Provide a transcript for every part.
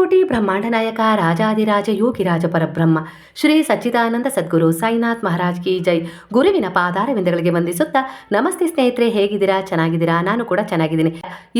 ಅನಂತಕೋಟಿ ಬ್ರಹ್ಮಾಂಡ ನಾಯಕ ರಾಜಾದಿರಾಜ ಯೋಗಿರಾಜ ಪರಬ್ರಹ್ಮ, ಶ್ರೀ ಸಚ್ಚಿದಾನಂದ ಸದ್ಗುರು ಸಾಯಿನಾಥ್ ಮಹಾರಾಜ್ ಕಿ ಜೈ. ಗುರುವಿನ ಪಾದಾರವಿಂದಗಳಿಗೆ ವಂದಿಸುತ್ತಾ, ನಮಸ್ತೆ ಸ್ನೇಹಿತರೆ, ಹೇಗಿದ್ದೀರಾ? ಚೆನ್ನಾಗಿದ್ದೀರಾ? ನಾನು ಕೂಡ ಚೆನ್ನಾಗಿದ್ದೀನಿ.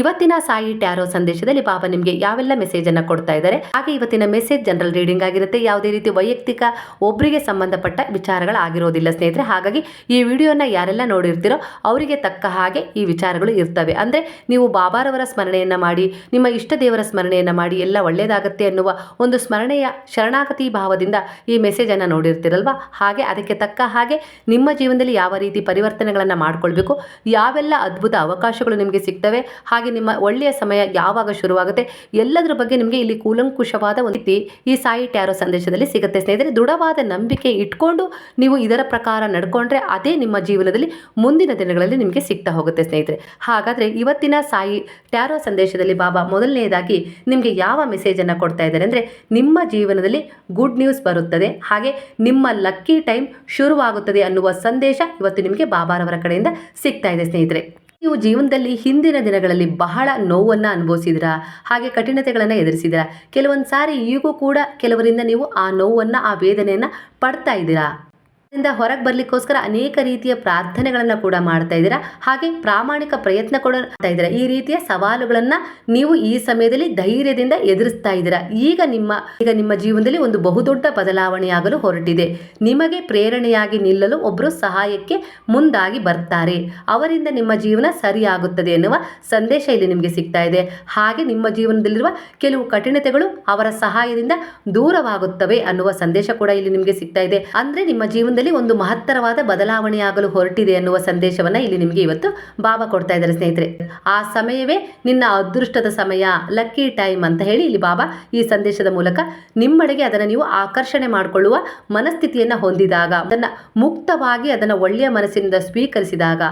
ಇವತ್ತಿನ ಸಾಯಿ ಟ್ಯಾರೋ ಸಂದೇಶದಲ್ಲಿ ಬಾಬಾ ನಿಮಗೆ ಯಾವೆಲ್ಲ ಮೆಸೇಜ್ ಅನ್ನ ಕೊಡ್ತಾ ಇದ್ದಾರೆ? ಹಾಗೆ ಇವತ್ತಿನ ಮೆಸೇಜ್ ಜನರಲ್ ರೀಡಿಂಗ್ ಆಗಿರುತ್ತೆ. ಯಾವುದೇ ರೀತಿ ವೈಯಕ್ತಿಕ ಒಬ್ಬರಿಗೆ ಸಂಬಂಧಪಟ್ಟ ವಿಚಾರಗಳಾಗಿರೋದಿಲ್ಲ ಸ್ನೇಹಿತರೆ. ಹಾಗಾಗಿ ಈ ವಿಡಿಯೋನ ಯಾರೆಲ್ಲ ನೋಡಿರ್ತೀರೋ ಅವರಿಗೆ ತಕ್ಕ ಹಾಗೆ ಈ ವಿಚಾರಗಳು ಇರ್ತವೆ. ಅಂದ್ರೆ ನೀವು ಬಾಬಾರವರ ಸ್ಮರಣೆಯನ್ನ ಮಾಡಿ, ನಿಮ್ಮ ಇಷ್ಟ ದೇವರ ಸ್ಮರಣೆಯನ್ನ ಮಾಡಿ, ಎಲ್ಲ ಒಳ್ಳೆಯದಾಗತ್ತೆ ಅನ್ನುವ ಒಂದು ಸ್ಮರಣೆಯ ಶರಣಾಗತಿ ಭಾವದಿಂದ ಈ ಮೆಸೇಜನ್ನು ನೋಡಿರ್ತೀರಲ್ವ? ಹಾಗೆ ಅದಕ್ಕೆ ತಕ್ಕ ಹಾಗೆ ನಿಮ್ಮ ಜೀವನದಲ್ಲಿ ಯಾವ ರೀತಿ ಪರಿವರ್ತನೆಗಳನ್ನು ಮಾಡಿಕೊಳ್ಬೇಕು, ಯಾವೆಲ್ಲ ಅದ್ಭುತ ಅವಕಾಶಗಳು ನಿಮಗೆ ಸಿಗ್ತವೆ, ಹಾಗೆ ನಿಮ್ಮ ಒಳ್ಳೆಯ ಸಮಯ ಯಾವಾಗ ಶುರುವಾಗುತ್ತೆ, ಎಲ್ಲದರ ಬಗ್ಗೆ ನಿಮಗೆ ಇಲ್ಲಿ ಕೂಲಂಕುಷವಾದ ಒಂದು ರೀತಿ ಈ ಸಾಯಿ ಟ್ಯಾರೋ ಸಂದೇಶದಲ್ಲಿ ಸಿಗುತ್ತೆ. ಸ್ನೇಹಿತರೆ, ದೃಢವಾದ ನಂಬಿಕೆ ಇಟ್ಕೊಂಡು ನೀವು ಇದರ ಪ್ರಕಾರ ನಡ್ಕೊಂಡ್ರೆ ಅದೇ ನಿಮ್ಮ ಜೀವನದಲ್ಲಿ ಮುಂದಿನ ದಿನಗಳಲ್ಲಿ ನಿಮಗೆ ಸಿಗ್ತಾ ಹೋಗುತ್ತೆ ಸ್ನೇಹಿತರೆ. ಹಾಗಾದರೆ ಇವತ್ತಿನ ಸಾಯಿ ಟ್ಯಾರೋ ಸಂದೇಶದಲ್ಲಿ ಬಾಬಾ ಮೊದಲನೆಯದಾಗಿ ನಿಮಗೆ ಯಾವ ಮೆಸೇಜನ್ನು ಕೊಡ್ತಾ ಇದ್ದಾರೆ. ಅಂದರೆ ನಿಮ್ಮ ಜೀವನದಲ್ಲಿ ಗುಡ್ ನ್ಯೂಸ್ ಬರುತ್ತದೆ. ಹಾಗೆ ನಿಮ್ಮ ಲಕ್ಕಿ ಟೈಮ್ ಶುರುವಾಗುತ್ತದೆ ಅನ್ನುವ ಸಂದೇಶ ಇವತ್ತು ನಿಮಗೆ ಬಾಬಾರವರ ಕಡೆಯಿಂದ ಸಿಗ್ತಾ ಇದೆ ಸ್ನೇಹಿತರೆ. ನೀವು ಜೀವನದಲ್ಲಿ ಹಿಂದಿನ ದಿನಗಳಲ್ಲಿ ಬಹಳ ನೋವನ್ನು ಅನುಭವಿಸಿದಿರಾ? ಹಾಗೆ ಕಠಿಣತೆಗಳನ್ನು ಎದುರಿಸಿದಿರಾ? ಕೆಲವೊಂದು ಸಾರಿ ಈಗೂ ಕೂಡ ಕೆಲವರಿಂದ ನೀವು ಆ ನೋವನ್ನು, ಆ ವೇದನೆಯನ್ನು ಪಡ್ತಾ ಇದ್ದೀರಾ? ಹೊರಗೆ ಬರ್ಲಿಕ್ಕೋಸ್ಕರ ಅನೇಕ ರೀತಿಯ ಪ್ರಾರ್ಥನೆಗಳನ್ನ ಕೂಡ ಮಾಡ್ತಾ ಇದ್ದೀರಾ? ಹಾಗೆ ಪ್ರಾಮಾಣಿಕ ಪ್ರಯತ್ನ ಕೂಡ ಮಾಡ್ತಾ ಇದ್ದೀರಾ? ಈ ರೀತಿಯ ಸವಾಲುಗಳನ್ನ ನೀವು ಈ ಸಮಯದಲ್ಲಿ ಧೈರ್ಯದಿಂದ ಎದುರಿಸ್ತಾ ಇದ್ದೀರಾ? ಈಗ ನಿಮ್ಮ ಈಗ ನಿಮ್ಮ ಜೀವನದಲ್ಲಿ ಒಂದು ಬಹುದೊಡ್ಡ ಬದಲಾವಣೆಯಾಗಲು ಹೊರಟಿದೆ. ನಿಮಗೆ ಪ್ರೇರಣೆಯಾಗಿ ನಿಲ್ಲಲು ಒಬ್ಬರು ಸಹಾಯಕ್ಕೆ ಮುಂದಾಗಿ ಬರ್ತಾರೆ. ಅವರಿಂದ ನಿಮ್ಮ ಜೀವನ ಸರಿಯಾಗುತ್ತದೆ ಎನ್ನುವ ಸಂದೇಶ ಇಲ್ಲಿ ನಿಮಗೆ ಸಿಗ್ತಾ ಇದೆ. ಹಾಗೆ ನಿಮ್ಮ ಜೀವನದಲ್ಲಿರುವ ಕೆಲವು ಕಠಿಣತೆಗಳು ಅವರ ಸಹಾಯದಿಂದ ದೂರವಾಗುತ್ತವೆ ಅನ್ನುವ ಸಂದೇಶ ಕೂಡ ಇಲ್ಲಿ ನಿಮಗೆ ಸಿಗ್ತಾ ಇದೆ. ಅಂದ್ರೆ ನಿಮ್ಮ ಜೀವನದಲ್ಲಿ ಒಂದು ಮಹತ್ತರವಾದ ಬದಲಾವಣೆಯಾಗಲು ಹೊರಟಿದೆ ಅನ್ನುವ ಸಂದೇಶವನ್ನ ಇಲ್ಲಿ ನಿಮಗೆ ಇವತ್ತು ಬಾಬಾ ಕೊಡ್ತಾ ಇದ್ದಾರೆ ಸ್ನೇಹಿತರೆ. ಆ ಸಮಯವೇ ನಿನ್ನ ಅದೃಷ್ಟದ ಸಮಯ ಲಕ್ಕಿ ಟೈಮ್ ಅಂತ ಹೇಳಿ ಇಲ್ಲಿ ಬಾಬಾ ಈ ಸಂದೇಶದ ಮೂಲಕ ನಿಮ್ಮಡೆಗೆ ಅದನ್ನು ನೀವು ಆಕರ್ಷಣೆ ಮಾಡಿಕೊಳ್ಳುವ ಮನಸ್ಥಿತಿಯನ್ನು ಹೊಂದಿದಾಗ, ಅದನ್ನು ಮುಕ್ತವಾಗಿ ಅದನ್ನು ಒಳ್ಳೆಯ ಮನಸ್ಸಿನಿಂದ ಸ್ವೀಕರಿಸಿದಾಗ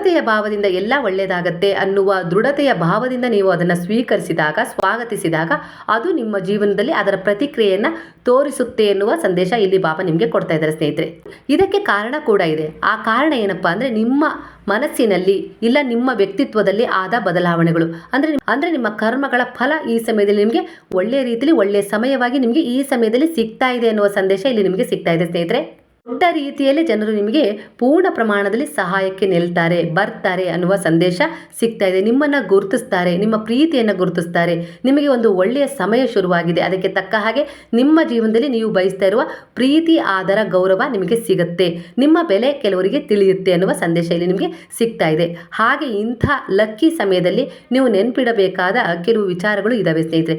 ದೃಢತೆಯ ಭಾವದಿಂದ ಎಲ್ಲ ಒಳ್ಳೆಯದಾಗತ್ತೆ ಅನ್ನುವ ದೃಢತೆಯ ಭಾವದಿಂದ ನೀವು ಅದನ್ನು ಸ್ವೀಕರಿಸಿದಾಗ, ಸ್ವಾಗತಿಸಿದಾಗ ಅದು ನಿಮ್ಮ ಜೀವನದಲ್ಲಿ ಅದರ ಪ್ರತಿಕ್ರಿಯೆಯನ್ನು ತೋರಿಸುತ್ತೆ ಎನ್ನುವ ಸಂದೇಶ ಇಲ್ಲಿ ಬಾಬಾ ನಿಮಗೆ ಕೊಡ್ತಾ ಇದ್ದಾರೆ ಸ್ನೇಹಿತರೆ. ಇದಕ್ಕೆ ಕಾರಣ ಕೂಡ ಇದೆ. ಆ ಕಾರಣ ಏನಪ್ಪಾ ಅಂದರೆ ನಿಮ್ಮ ಮನಸ್ಸಿನಲ್ಲಿ ಇಲ್ಲ ನಿಮ್ಮ ವ್ಯಕ್ತಿತ್ವದಲ್ಲಿ ಆದ ಬದಲಾವಣೆಗಳು. ಅಂದರೆ ಅಂದರೆ ನಿಮ್ಮ ಕರ್ಮಗಳ ಫಲ ಈ ಸಮಯದಲ್ಲಿ ನಿಮಗೆ ಒಳ್ಳೆಯ ರೀತಿಯಲ್ಲಿ ಒಳ್ಳೆಯ ಸಮಯವಾಗಿ ನಿಮಗೆ ಈ ಸಮಯದಲ್ಲಿ ಸಿಗ್ತಾ ಇದೆ ಅನ್ನುವ ಸಂದೇಶ ಇಲ್ಲಿ ನಿಮಗೆ ಸಿಗ್ತಾ ಇದೆ ಸ್ನೇಹಿತರೆ. ದೊಡ್ಡ ರೀತಿಯಲ್ಲಿ ಜನರು ನಿಮಗೆ ಪೂರ್ಣ ಪ್ರಮಾಣದಲ್ಲಿ ಸಹಾಯಕ್ಕೆ ನಿಲ್ತಾರೆ, ಬರ್ತಾರೆ ಅನ್ನುವ ಸಂದೇಶ ಸಿಗ್ತಾ ಇದೆ. ನಿಮ್ಮನ್ನು ಗುರುತಿಸ್ತಾರೆ, ನಿಮ್ಮ ಪ್ರೀತಿಯನ್ನು ಗುರುತಿಸ್ತಾರೆ. ನಿಮಗೆ ಒಂದು ಒಳ್ಳೆಯ ಸಮಯ ಶುರುವಾಗಿದೆ. ಅದಕ್ಕೆ ತಕ್ಕ ಹಾಗೆ ನಿಮ್ಮ ಜೀವನದಲ್ಲಿ ನೀವು ಬಯಸ್ತಾ ಪ್ರೀತಿ, ಆದರ, ಗೌರವ ನಿಮಗೆ ಸಿಗುತ್ತೆ. ನಿಮ್ಮ ಬೆಲೆ ಕೆಲವರಿಗೆ ತಿಳಿಯುತ್ತೆ ಅನ್ನುವ ಸಂದೇಶ ಇಲ್ಲಿ ನಿಮಗೆ ಸಿಗ್ತಾ ಇದೆ. ಹಾಗೆ ಇಂಥ ಲಕ್ಕಿ ಸಮಯದಲ್ಲಿ ನೀವು ನೆನಪಿಡಬೇಕಾದ ಕೆಲವು ವಿಚಾರಗಳು ಇದ್ದಾವೆ ಸ್ನೇಹಿತರೆ.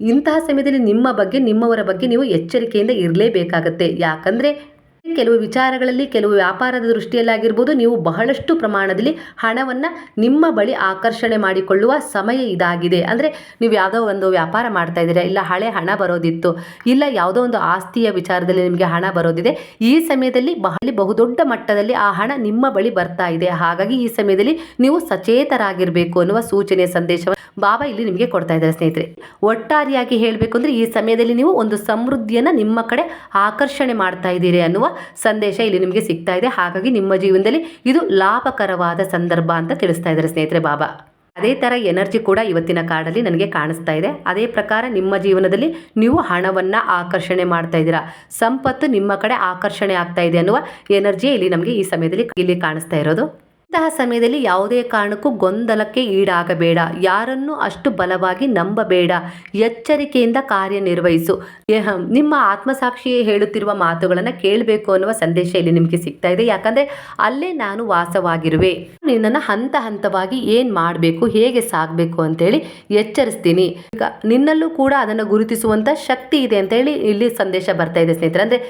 ಇಂತಹ ಸಮಯದಲ್ಲಿ ನಿಮ್ಮ ಬಗ್ಗೆ, ನಿಮ್ಮವರ ಬಗ್ಗೆ ನೀವು ಎಚ್ಚರಿಕೆಯಿಂದ ಇರಲೇಬೇಕಾಗತ್ತೆ. ಯಾಕಂದ್ರೆ ಕೆಲವು ವಿಚಾರಗಳಲ್ಲಿ, ಕೆಲವು ವ್ಯಾಪಾರದ ದೃಷ್ಟಿಯಲ್ಲಾಗಿರ್ಬೋದು, ನೀವು ಬಹಳಷ್ಟು ಪ್ರಮಾಣದಲ್ಲಿ ಹಣವನ್ನು ನಿಮ್ಮ ಬಳಿ ಆಕರ್ಷಣೆ ಮಾಡಿಕೊಳ್ಳುವ ಸಮಯ ಇದಾಗಿದೆ. ಅಂದರೆ ನೀವು ಯಾವುದೋ ಒಂದು ವ್ಯಾಪಾರ ಮಾಡ್ತಾ ಇದ್ದೀರಾ, ಇಲ್ಲ ಹಳೆ ಹಣ ಬರೋದಿತ್ತು, ಇಲ್ಲ ಯಾವುದೋ ಒಂದು ಆಸ್ತಿಯ ವಿಚಾರದಲ್ಲಿ ನಿಮಗೆ ಹಣ ಬರೋದಿದೆ, ಈ ಸಮಯದಲ್ಲಿ ಬಹಳ ಬಹುದೊಡ್ಡ ಮಟ್ಟದಲ್ಲಿ ಆ ಹಣ ನಿಮ್ಮ ಬಳಿ ಬರ್ತಾ ಇದೆ. ಹಾಗಾಗಿ ಈ ಸಮಯದಲ್ಲಿ ನೀವು ಸಚೇತರಾಗಿರಬೇಕು ಅನ್ನುವ ಸೂಚನೆ ಸಂದೇಶ ಬಾಬಾ ಇಲ್ಲಿ ನಿಮಗೆ ಕೊಡ್ತಾ ಇದ್ದಾರೆ ಸ್ನೇಹಿತರೆ. ಒಟ್ಟಾರೆಯಾಗಿ ಹೇಳಬೇಕು ಅಂದರೆ ಈ ಸಮಯದಲ್ಲಿ ನೀವು ಒಂದು ಸಮೃದ್ಧಿಯನ್ನು ನಿಮ್ಮ ಕಡೆ ಆಕರ್ಷಣೆ ಮಾಡ್ತಾ ಇದ್ದೀರಿ ಅನ್ನುವ ಸಂದೇಶ ಇಲ್ಲಿ ನಿಮಗೆ ಸಿಗ್ತಾ ಇದೆ. ಹಾಗಾಗಿ ನಿಮ್ಮ ಜೀವನದಲ್ಲಿ ಇದು ಲಾಭಕರವಾದ ಸಂದರ್ಭ ಅಂತ ತಿಳಿಸ್ತಾ ಇದ್ದಾರೆ ಸ್ನೇಹಿತರೆ ಬಾಬಾ. ಅದೇ ಥರ ಎನರ್ಜಿ ಕೂಡ ಇವತ್ತಿನ ಕಾರ್ಡಲ್ಲಿ ನನಗೆ ಕಾಣಿಸ್ತಾ ಇದೆ. ಅದೇ ಪ್ರಕಾರ ನಿಮ್ಮ ಜೀವನದಲ್ಲಿ ನೀವು ಹಣವನ್ನು ಆಕರ್ಷಣೆ ಮಾಡ್ತಾ ಇದ್ದೀರಾ. ಸಂಪತ್ತು ನಿಮ್ಮ ಕಡೆ ಆಕರ್ಷಣೆ ಆಗ್ತಾ ಇದೆ ಅನ್ನುವ ಎನರ್ಜಿ ಇಲ್ಲಿ ನಮಗೆ ಈ ಸಮಯದಲ್ಲಿ ಇಲ್ಲಿ ಕಾಣಿಸ್ತಾ ಇರೋದು. ಇಂತಹ ಸಮಯದಲ್ಲಿ ಯಾವುದೇ ಕಾರಣಕ್ಕೂ ಗೊಂದಲಕ್ಕೆ ಈಡಾಗಬೇಡ. ಯಾರನ್ನು ಅಷ್ಟು ಬಲವಾಗಿ ನಂಬಬೇಡ. ಎಚ್ಚರಿಕೆಯಿಂದ ಕಾರ್ಯನಿರ್ವಹಿಸು. ನಿಮ್ಮ ಆತ್ಮಸಾಕ್ಷಿ ಹೇಳುತ್ತಿರುವ ಮಾತುಗಳನ್ನು ಕೇಳಬೇಕು ಅನ್ನುವ ಸಂದೇಶ ಇಲ್ಲಿ ನಿಮಗೆ ಸಿಗ್ತಾ ಇದೆ. ಯಾಕಂದರೆ ಅಲ್ಲೇ ನಾನು ವಾಸವಾಗಿರುವೆ. ನಿನ್ನನ್ನು ಹಂತ ಹಂತವಾಗಿ ಏನು ಮಾಡಬೇಕು, ಹೇಗೆ ಸಾಗಬೇಕು ಅಂತೇಳಿ ಎಚ್ಚರಿಸ್ತೀನಿ. ಈಗ ನಿನ್ನಲ್ಲೂ ಕೂಡ ಅದನ್ನು ಗುರುತಿಸುವಂಥ ಶಕ್ತಿ ಇದೆ ಅಂತೇಳಿ ಇಲ್ಲಿ ಸಂದೇಶ ಬರ್ತಾ ಇದೆ ಸ್ನೇಹಿತರೆ. ಅಂದರೆ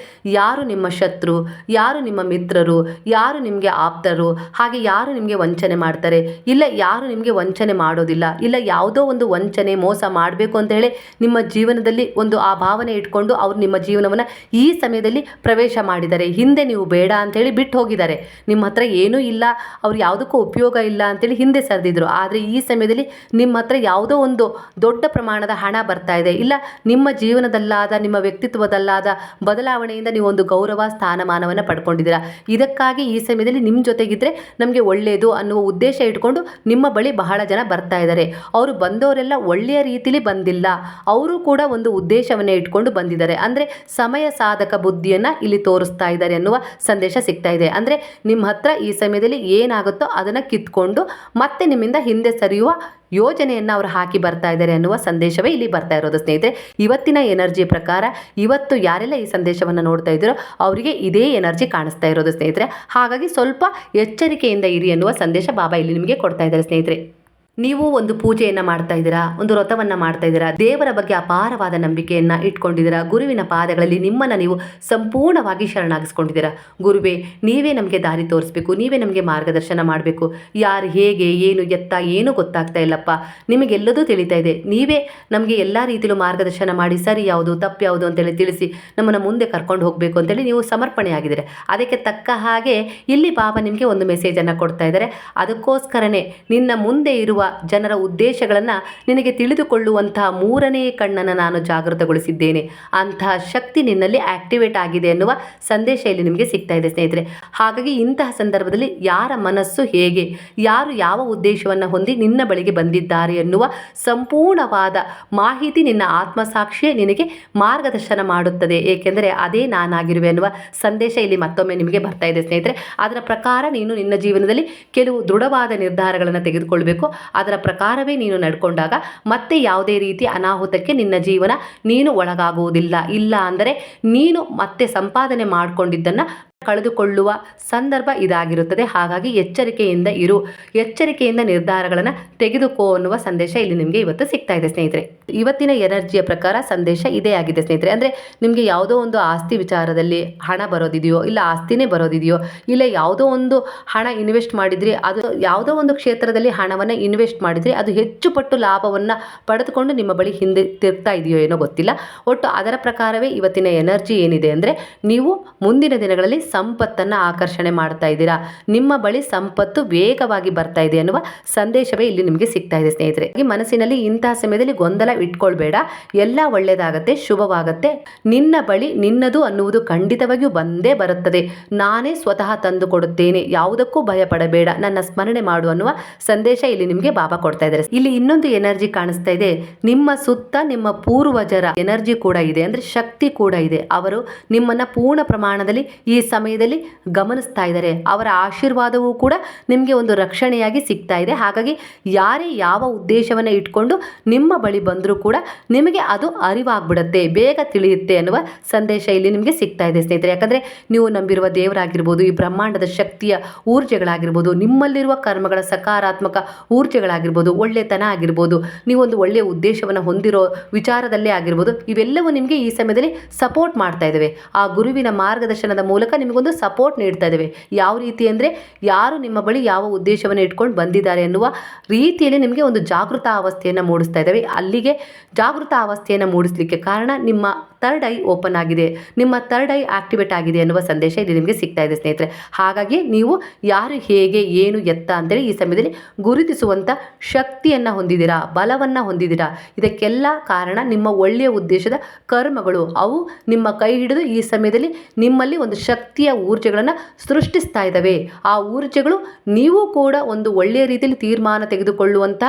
ಯಾರು ನಿಮ್ಮ ಶತ್ರು, ಯಾರು ನಿಮ್ಮ ಮಿತ್ರರು, ಯಾರು ನಿಮಗೆ ಆಪ್ತರು, ಹಾಗೆ ಯಾರು ನಿಮಗೆ ವಂಚನೆ ಮಾಡ್ತಾರೆ? ಇಲ್ಲ ಯಾರು ನಿಮಗೆ ವಂಚನೆ ಮಾಡೋದಿಲ್ಲ? ಇಲ್ಲ ಯಾವುದೋ ಒಂದು ವಂಚನೆ, ಮೋಸ ಮಾಡಬೇಕು ಅಂತ ಹೇಳಿ ನಿಮ್ಮ ಜೀವನದಲ್ಲಿ ಒಂದು ಆ ಭಾವನೆ ಇಟ್ಕೊಂಡು ಅವ್ರು ನಿಮ್ಮ ಜೀವನವನ್ನು ಈ ಸಮಯದಲ್ಲಿ ಪ್ರವೇಶ ಮಾಡಿದ್ದಾರೆ ಹಿಂದೆ ನೀವು ಬೇಡ ಅಂತೇಳಿ ಬಿಟ್ಟು ಹೋಗಿದ್ದಾರೆ. ನಿಮ್ಮ ಹತ್ರ ಏನೂ ಇಲ್ಲ, ಅವ್ರು ಯಾವುದಕ್ಕೂ ಉಪಯೋಗ ಇಲ್ಲ ಅಂತೇಳಿ ಹಿಂದೆ ಸರಿದಿದ್ರು. ಆದರೆ ಈ ಸಮಯದಲ್ಲಿ ನಿಮ್ಮ ಹತ್ರ ಯಾವುದೋ ಒಂದು ದೊಡ್ಡ ಪ್ರಮಾಣದ ಹಣ ಬರ್ತಾ ಇದೆ. ಇಲ್ಲ ನಿಮ್ಮ ಜೀವನದಲ್ಲಾದ, ನಿಮ್ಮ ವ್ಯಕ್ತಿತ್ವದಲ್ಲಾದ ಬದಲಾವಣೆಯಿಂದ ನೀವು ಒಂದು ಗೌರವ, ಸ್ಥಾನಮಾನವನ್ನು ಪಡ್ಕೊಂಡಿದ್ದೀರಾ? ಇದಕ್ಕಾಗಿ ಈ ಸಮಯದಲ್ಲಿ ನಿಮ್ಮ ಜೊತೆಗಿದ್ರೆ ನಮಗೆ ನಮಗೆ ಒಳ್ಳೆಯದು ಅನ್ನುವ ಉದ್ದೇಶ ಇಟ್ಕೊಂಡು ನಿಮ್ಮ ಬಳಿ ಬಹಳ ಜನ ಬರ್ತಾ ಇದ್ದಾರೆ. ಅವರು ಬಂದವರೆಲ್ಲ ಒಳ್ಳೆಯ ರೀತಿಲಿ ಬಂದಿಲ್ಲ. ಅವರು ಕೂಡ ಒಂದು ಉದ್ದೇಶವನ್ನೇ ಇಟ್ಕೊಂಡು ಬಂದಿದ್ದಾರೆ. ಅಂದರೆ ಸಮಯ ಸಾಧಕ ಬುದ್ಧಿಯನ್ನು ಇಲ್ಲಿ ತೋರಿಸ್ತಾ ಇದ್ದಾರೆ ಅನ್ನುವ ಸಂದೇಶ ಸಿಗ್ತಾ ಇದೆ. ಅಂದರೆ ನಿಮ್ಮ ಹತ್ರ ಈ ಸಮಯದಲ್ಲಿ ಏನಾಗುತ್ತೋ ಅದನ್ನು ಕಿತ್ಕೊಂಡು ಮತ್ತೆ ನಿಮ್ಮಿಂದ ಹಿಂದೆ ಸರಿಯುವ ಯೋಜನೆಯನ್ನು ಅವರು ಹಾಕಿ ಬರ್ತಾ ಇದ್ದಾರೆ ಅನ್ನುವ ಸಂದೇಶವೇ ಇಲ್ಲಿ ಬರ್ತಾ ಇರೋದು, ಸ್ನೇಹಿತರೆ. ಇವತ್ತಿನ ಎನರ್ಜಿ ಪ್ರಕಾರ ಇವತ್ತು ಯಾರೆಲ್ಲ ಈ ಸಂದೇಶವನ್ನು ನೋಡ್ತಾ ಇದ್ದೀರೋ ಅವರಿಗೆ ಇದೇ ಎನರ್ಜಿ ಕಾಣಿಸ್ತಾ ಇರೋದು, ಸ್ನೇಹಿತರೆ. ಹಾಗಾಗಿ ಸ್ವಲ್ಪ ಎಚ್ಚರಿಕೆಯಿಂದ ಇರಿ ಅನ್ನುವ ಸಂದೇಶ ಬಾಬಾ ಇಲ್ಲಿ ನಿಮಗೆ ಕೊಡ್ತಾ ಇದ್ದಾರೆ, ಸ್ನೇಹಿತರೆ. ನೀವು ಒಂದು ಪೂಜೆಯನ್ನು ಮಾಡ್ತಾ ಇದ್ದೀರಾ, ಒಂದು ವ್ರತವನ್ನು ಮಾಡ್ತಾ ಇದ್ದೀರಾ, ದೇವರ ಬಗ್ಗೆ ಅಪಾರವಾದ ನಂಬಿಕೆಯನ್ನು ಇಟ್ಕೊಂಡಿದ್ದೀರಾ, ಗುರುವಿನ ಪಾದಗಳಲ್ಲಿ ನಿಮ್ಮನ್ನು ನೀವು ಸಂಪೂರ್ಣವಾಗಿ ಶರಣಾಗಿಸ್ಕೊಂಡಿದ್ದೀರಾ. ಗುರುವೇ, ನೀವೇ ನಮಗೆ ದಾರಿ ತೋರಿಸ್ಬೇಕು, ನೀವೇ ನಮಗೆ ಮಾರ್ಗದರ್ಶನ ಮಾಡಬೇಕು. ಯಾರು ಹೇಗೆ, ಏನು ಎತ್ತ, ಏನೂ ಗೊತ್ತಾಗ್ತಾ ಇಲ್ಲಪ್ಪ. ನಿಮಗೆಲ್ಲದೂ ತಿಳಿತಾ ಇದೆ. ನೀವೇ ನಮಗೆ ಎಲ್ಲ ರೀತಿಯಲ್ಲೂ ಮಾರ್ಗದರ್ಶನ ಮಾಡಿ, ಸರಿ ಯಾವುದು, ತಪ್ಪು ಯಾವುದು ಅಂತೇಳಿ ತಿಳಿಸಿ ನಮ್ಮನ್ನು ಮುಂದೆ ಕರ್ಕೊಂಡು ಹೋಗಬೇಕು ಅಂತೇಳಿ ನೀವು ಸಮರ್ಪಣೆ ಆಗಿದ್ದೀರ. ಅದಕ್ಕೆ ತಕ್ಕ ಹಾಗೆ ಇಲ್ಲಿ ಬಾಬಾ ನಿಮಗೆ ಒಂದು ಮೆಸೇಜನ್ನು ಕೊಡ್ತಾ ಇದ್ದಾರೆ. ಅದಕ್ಕೋಸ್ಕರನೇ ನಿನ್ನ ಮುಂದೆ ಇರುವ ಜನರ ಉದ್ದೇಶಗಳನ್ನು ನಿನಗೆ ತಿಳಿದುಕೊಳ್ಳುವಂತಹ ಮೂರನೇ ಕಣ್ಣನ್ನು ನಾನು ಜಾಗೃತಗೊಳಿಸಿದ್ದೇನೆ. ಅಂತಹ ಶಕ್ತಿ ನಿನ್ನಲ್ಲಿ ಆಕ್ಟಿವೇಟ್ ಆಗಿದೆ ಎನ್ನುವ ಸಂದೇಶ ಇಲ್ಲಿ ನಿಮಗೆ ಸಿಗ್ತಾ ಇದೆ ಸ್ನೇಹಿತರೆ. ಹಾಗಾಗಿ ಇಂತಹ ಸಂದರ್ಭದಲ್ಲಿ ಯಾರ ಮನಸ್ಸು ಹೇಗೆ, ಯಾರು ಯಾವ ಉದ್ದೇಶವನ್ನು ಹೊಂದಿ ನಿನ್ನ ಬಳಿಗೆ ಬಂದಿದ್ದಾರೆ ಎನ್ನುವ ಸಂಪೂರ್ಣವಾದ ಮಾಹಿತಿ ನಿನ್ನ ಆತ್ಮಸಾಕ್ಷಿಯೇ ನಿನಗೆ ಮಾರ್ಗದರ್ಶನ ಮಾಡುತ್ತದೆ. ಏಕೆಂದರೆ ಅದೇ ನಾನಾಗಿರುವೆ ಎನ್ನುವ ಸಂದೇಶ ಇಲ್ಲಿ ಮತ್ತೊಮ್ಮೆ ನಿಮಗೆ ಬರ್ತಾ ಇದೆ ಸ್ನೇಹಿತರೆ. ಅದರ ಪ್ರಕಾರ ನೀನು ನಿನ್ನ ಜೀವನದಲ್ಲಿ ಕೆಲವು ದೃಢವಾದ ನಿರ್ಧಾರಗಳನ್ನು ತೆಗೆದುಕೊಳ್ಬೇಕು. ಅದರ ಪ್ರಕಾರವೇ ನೀನು ನಡ್ಕೊಂಡಾಗ ಮತ್ತೆ ಯಾವುದೇ ರೀತಿ ಅನಾಹುತಕ್ಕೆ ನಿನ್ನ ಜೀವನ ನೀನು ಒಳಗಾಗುವುದಿಲ್ಲ. ಇಲ್ಲ ಅಂದರೆ ನೀನು ಮತ್ತೆ ಸಂಪಾದನೆ ಮಾಡಿಕೊಂಡಿದ್ದನ್ನು ಕಳೆದುಕೊಳ್ಳುವ ಸಂದರ್ಭ ಇದಾಗಿರುತ್ತದೆ. ಹಾಗಾಗಿ ಎಚ್ಚರಿಕೆಯಿಂದ ಇರು. ಎಚ್ಚರಿಕೆಯಿಂದ ನಿರ್ಧಾರಗಳನ್ನು ತೆಗೆದುಕೋ ಅನ್ನುವ ಸಂದೇಶ ಇಲ್ಲಿ ನಿಮಗೆ ಇವತ್ತು ಸಿಗ್ತಾ ಇದೆ ಸ್ನೇಹಿತರೆ. ಇವತ್ತಿನ ಎನರ್ಜಿಯ ಪ್ರಕಾರ ಸಂದೇಶ ಇದೇ ಆಗಿದೆ ಸ್ನೇಹಿತರೆ. ಅಂದರೆ ನಿಮಗೆ ಯಾವುದೋ ಒಂದು ಆಸ್ತಿ ವಿಚಾರದಲ್ಲಿ ಹಣ ಬರೋದಿದೆಯೋ, ಇಲ್ಲ ಆಸ್ತಿನೇ ಬರೋದಿದೆಯೋ, ಇಲ್ಲ ಯಾವುದೋ ಒಂದು ಹಣ ಇನ್ವೆಸ್ಟ್ ಮಾಡಿದ್ರಿ ಅದು ಯಾವುದೋ ಒಂದು ಕ್ಷೇತ್ರದಲ್ಲಿ ಹಣವನ್ನು ಇನ್ವೆಸ್ಟ್ ಮಾಡಿದರೆ ಅದು ಹೆಚ್ಚು ಪಟ್ಟು ಲಾಭವನ್ನು ಪಡೆದುಕೊಂಡು ನಿಮ್ಮ ಬಳಿ ಹಿಂದೆ ತಿರ್ತಾ ಇದೆಯೋ ಏನೋ ಗೊತ್ತಿಲ್ಲ. ಒಟ್ಟು ಅದರ ಪ್ರಕಾರವೇ ಇವತ್ತಿನ ಎನರ್ಜಿ ಏನಿದೆ ಅಂದರೆ ನೀವು ಮುಂದಿನ ದಿನಗಳಲ್ಲಿ ಸಂಪತ್ತನ್ನು ಆಕರ್ಷಣೆ ಮಾಡ್ತಾ ಇದ್ದೀರಾ. ನಿಮ್ಮ ಬಳಿ ಸಂಪತ್ತು ವೇಗವಾಗಿ ಬರ್ತಾ ಇದೆ ಅನ್ನುವ ಸಂದೇಶವೇ ಇಲ್ಲಿ ನಿಮಗೆ ಸಿಗ್ತಾ ಇದೆ ಸ್ನೇಹಿತರೆ. ಈ ಮನಸ್ಸಿನಲ್ಲಿ ಇಂತಹ ಸಮಯದಲ್ಲಿ ಗೊಂದಲ ಇಟ್ಕೊಳ್ಬೇಡ. ಎಲ್ಲ ಒಳ್ಳೆಯದಾಗತ್ತೆ ಶುಭವಾಗತ್ತೆ. ನಿನ್ನ ಬಳಿ ನಿನ್ನದು ಅನ್ನುವುದು ಖಂಡಿತವಾಗಿಯೂ ಬಂದೇ ಬರುತ್ತದೆ. ನಾನೇ ಸ್ವತಃ ತಂದು ಕೊಡುತ್ತೇನೆ. ಯಾವುದಕ್ಕೂ ಭಯಪಡಬೇಡ. ನನ್ನ ಸ್ಮರಣೆ ಮಾಡು ಅನ್ನುವ ಸಂದೇಶ ಇಲ್ಲಿ ನಿಮಗೆ ಬಾಬಾ ಕೊಡ್ತಾ ಇದ್ದಾರೆ. ಇಲ್ಲಿ ಇನ್ನೊಂದು ಎನರ್ಜಿ ಕಾಣಿಸ್ತಾ ಇದೆ. ನಿಮ್ಮ ಸುತ್ತ ನಿಮ್ಮ ಪೂರ್ವಜರ ಎನರ್ಜಿ ಕೂಡ ಇದೆ. ಅಂದ್ರೆ ಶಕ್ತಿ ಕೂಡ ಇದೆ. ಅವರು ನಿಮ್ಮನ್ನ ಪೂರ್ಣ ಪ್ರಮಾಣದಲ್ಲಿ ಈ ಸಮಯದಲ್ಲಿ ಗಮನಿಸ್ತಾ ಇದ್ದಾರೆ. ಅವರ ಆಶೀರ್ವಾದವೂ ಕೂಡ ನಿಮಗೆ ಒಂದು ರಕ್ಷಣೆಯಾಗಿ ಸಿಗ್ತಾ ಇದೆ. ಹಾಗಾಗಿ ಯಾರೇ ಯಾವ ಉದ್ದೇಶವನ್ನು ಇಟ್ಕೊಂಡು ನಿಮ್ಮ ಬಳಿ ಬಂದರೂ ಕೂಡ ನಿಮಗೆ ಅದು ಅರಿವಾಗ್ಬಿಡುತ್ತೆ, ಬೇಗ ತಿಳಿಯುತ್ತೆ ಅನ್ನುವ ಸಂದೇಶ ಇಲ್ಲಿ ನಿಮಗೆ ಸಿಗ್ತಾ ಇದೆ ಸ್ನೇಹಿತರೆ. ಯಾಕಂದರೆ ನೀವು ನಂಬಿರುವ ದೇವರಾಗಿರ್ಬೋದು, ಈ ಬ್ರಹ್ಮಾಂಡದ ಶಕ್ತಿಯ ಊರ್ಜೆಗಳಾಗಿರ್ಬೋದು, ನಿಮ್ಮಲ್ಲಿರುವ ಕರ್ಮಗಳ ಸಕಾರಾತ್ಮಕ ಊರ್ಜೆಗಳಾಗಿರ್ಬೋದು, ಒಳ್ಳೆತನ ಆಗಿರ್ಬೋದು, ನೀವೊಂದು ಒಳ್ಳೆಯ ಉದ್ದೇಶವನ್ನು ಹೊಂದಿರೋ ವಿಚಾರದಲ್ಲೇ ಆಗಿರ್ಬೋದು, ಇವೆಲ್ಲವೂ ನಿಮಗೆ ಈ ಸಮಯದಲ್ಲಿ ಸಪೋರ್ಟ್ ಮಾಡ್ತಾ ಇದ್ದಾವೆ. ಆ ಗುರುವಿನ ಮಾರ್ಗದರ್ಶನದ ಮೂಲಕ ನಿಮಗೊಂದು ಸಪೋರ್ಟ್ ನೀಡ್ತಾ ಇದ್ದಾವೆ. ಯಾವ ರೀತಿ ಅಂದರೆ ಯಾರು ನಿಮ್ಮ ಬಳಿ ಯಾವ ಉದ್ದೇಶವನ್ನು ಇಟ್ಕೊಂಡು ಬಂದಿದ್ದಾರೆ ಎನ್ನುವ ರೀತಿಯಲ್ಲಿ ನಿಮಗೆ ಒಂದು ಜಾಗೃತ ಅವಸ್ಥೆಯನ್ನು ಮೂಡಿಸ್ತಾ ಇದ್ದಾವೆ. ಅಲ್ಲಿಗೆ ಜಾಗೃತ ಅವಸ್ಥೆಯನ್ನು ಮೂಡಿಸಲಿಕ್ಕೆ ಕಾರಣ ನಿಮ್ಮ ಥರ್ಡ್ ಐ ಓಪನ್ ಆಗಿದೆ. ನಿಮ್ಮ ಥರ್ಡ್ ಐ ಆಕ್ಟಿವೇಟ್ ಆಗಿದೆ ಅನ್ನುವ ಸಂದೇಶ ಇಲ್ಲಿ ನಿಮಗೆ ಸಿಗ್ತಾ ಇದೆ ಸ್ನೇಹಿತರೆ. ಹಾಗಾಗಿ ನೀವು ಯಾರು, ಹೇಗೆ, ಏನು, ಎತ್ತ ಅಂತೇಳಿ ಈ ಸಮಯದಲ್ಲಿ ಗುರುತಿಸುವಂಥ ಶಕ್ತಿಯನ್ನು ಹೊಂದಿದ್ದೀರಾ, ಬಲವನ್ನು ಹೊಂದಿದ್ದೀರಾ, ಇದಕ್ಕೆಲ್ಲ ಕಾರಣ ನಿಮ್ಮ ಒಳ್ಳೆಯ ಉದ್ದೇಶದ ಕರ್ಮಗಳು. ಅವು ನಿಮ್ಮ ಕೈ ಹಿಡಿದು ಈ ಸಮಯದಲ್ಲಿ ನಿಮ್ಮಲ್ಲಿ ಒಂದು ಶಕ್ತಿಯ ಊರ್ಜೆಗಳನ್ನು ಸೃಷ್ಟಿಸ್ತಾ ಇದ್ದಾವೆ. ಆ ಊರ್ಜೆಗಳು ನೀವು ಕೂಡ ಒಂದು ಒಳ್ಳೆಯ ರೀತಿಯಲ್ಲಿ ತೀರ್ಮಾನ ತೆಗೆದುಕೊಳ್ಳುವಂಥ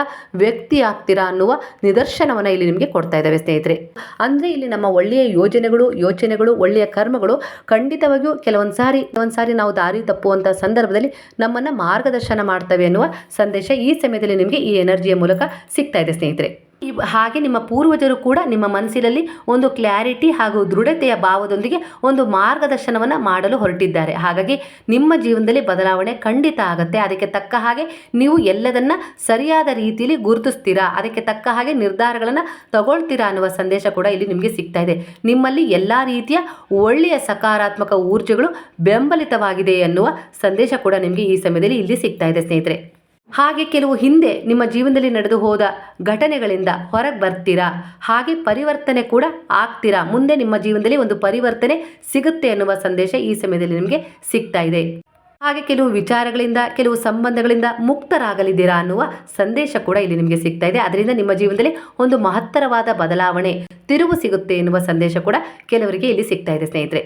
ವ್ಯಕ್ತಿ ಆಗ್ತೀರಾ ಅನ್ನುವ ನಿದರ್ಶನವನ್ನು ಇಲ್ಲಿ ನಿಮಗೆ ಕೊಡ್ತಾ ಇದ್ದಾವೆ ಸ್ನೇಹಿತರೆ. ಅಂದರೆ ಇಲ್ಲಿ ನಮ್ಮ ಒಳ್ಳೆಯ ಯೋಜನೆಗಳು, ಯೋಚನೆಗಳು, ಒಳ್ಳೆಯ ಕರ್ಮಗಳು ಖಂಡಿತವಾಗಿಯೂ ಕೆಲವೊಂದು ಸಾರಿ ಒಂದು ಸಾರಿ ನಾವು ದಾರಿ ತಪ್ಪುವಂಥ ಸಂದರ್ಭದಲ್ಲಿ ನಮ್ಮನ್ನು ಮಾರ್ಗದರ್ಶನ ಮಾಡ್ತವೆ ಅನ್ನುವ ಸಂದೇಶ ಈ ಸಮಯದಲ್ಲಿ ನಿಮಗೆ ಈ ಎನರ್ಜಿಯ ಮೂಲಕ ಸಿಗ್ತಾ ಇದೆ ಸ್ನೇಹಿತರೆ. ಈ ಹಾಗೆ ನಿಮ್ಮ ಪೂರ್ವಜರು ಕೂಡ ನಿಮ್ಮ ಮನಸ್ಸಿನಲ್ಲಿ ಒಂದು ಕ್ಲಾರಿಟಿ ಹಾಗೂ ದೃಢತೆಯ ಭಾವದೊಂದಿಗೆ ಒಂದು ಮಾರ್ಗದರ್ಶನವನ್ನು ಮಾಡಲು ಹೊರಟಿದ್ದಾರೆ. ಹಾಗಾಗಿ ನಿಮ್ಮ ಜೀವನದಲ್ಲಿ ಬದಲಾವಣೆ ಖಂಡಿತ ಆಗುತ್ತೆ. ಅದಕ್ಕೆ ತಕ್ಕ ಹಾಗೆ ನೀವು ಎಲ್ಲದನ್ನ ಸರಿಯಾದ ರೀತಿಯಲ್ಲಿ ಗುರುತಿಸ್ತೀರಾ, ಅದಕ್ಕೆ ತಕ್ಕ ಹಾಗೆ ನಿರ್ಧಾರಗಳನ್ನು ತಗೊಳ್ತೀರಾ ಅನ್ನುವ ಸಂದೇಶ ಕೂಡ ಇಲ್ಲಿ ನಿಮಗೆ ಸಿಗ್ತಾ ಇದೆ. ನಿಮ್ಮಲ್ಲಿ ಎಲ್ಲ ರೀತಿಯ ಒಳ್ಳೆಯ ಸಕಾರಾತ್ಮಕ ಊರ್ಜೆಗಳು ಬೆಂಬಲಿತವಾಗಿದೆ ಎನ್ನುವ ಸಂದೇಶ ಕೂಡ ನಿಮಗೆ ಈ ಸಮಯದಲ್ಲಿ ಇಲ್ಲಿ ಸಿಗ್ತಾ ಇದೆ ಸ್ನೇಹಿತರೆ. ಹಾಗೆ ಕೆಲವು ಹಿಂದೆ ನಿಮ್ಮ ಜೀವನದಲ್ಲಿ ನಡೆದು ಹೋದ ಘಟನೆಗಳಿಂದ ಹೊರಗೆ ಬರ್ತೀರಾ ಹಾಗೆ ಪರಿವರ್ತನೆ ಕೂಡ ಆಗ್ತೀರಾ? ಮುಂದೆ ನಿಮ್ಮ ಜೀವನದಲ್ಲಿ ಒಂದು ಪರಿವರ್ತನೆ ಸಿಗುತ್ತೆ ಅನ್ನುವ ಸಂದೇಶ ಈ ಸಮಯದಲ್ಲಿ ನಿಮಗೆ ಸಿಗ್ತಾ ಇದೆ. ಹಾಗೆ ಕೆಲವು ವಿಚಾರಗಳಿಂದ, ಕೆಲವು ಸಂಬಂಧಗಳಿಂದ ಮುಕ್ತರಾಗಲಿದ್ದೀರಾ ಅನ್ನುವ ಸಂದೇಶ ಕೂಡ ಇಲ್ಲಿ ನಿಮಗೆ ಸಿಗ್ತಾ ಇದೆ. ಅದರಿಂದ ನಿಮ್ಮ ಜೀವನದಲ್ಲಿ ಒಂದು ಮಹತ್ತರವಾದ ಬದಲಾವಣೆ ತಿರುವು ಸಿಗುತ್ತೆ ಎನ್ನುವ ಸಂದೇಶ ಕೂಡ ಕೆಲವರಿಗೆ ಇಲ್ಲಿ ಸಿಗ್ತಾ ಇದೆ ಸ್ನೇಹಿತರೆ.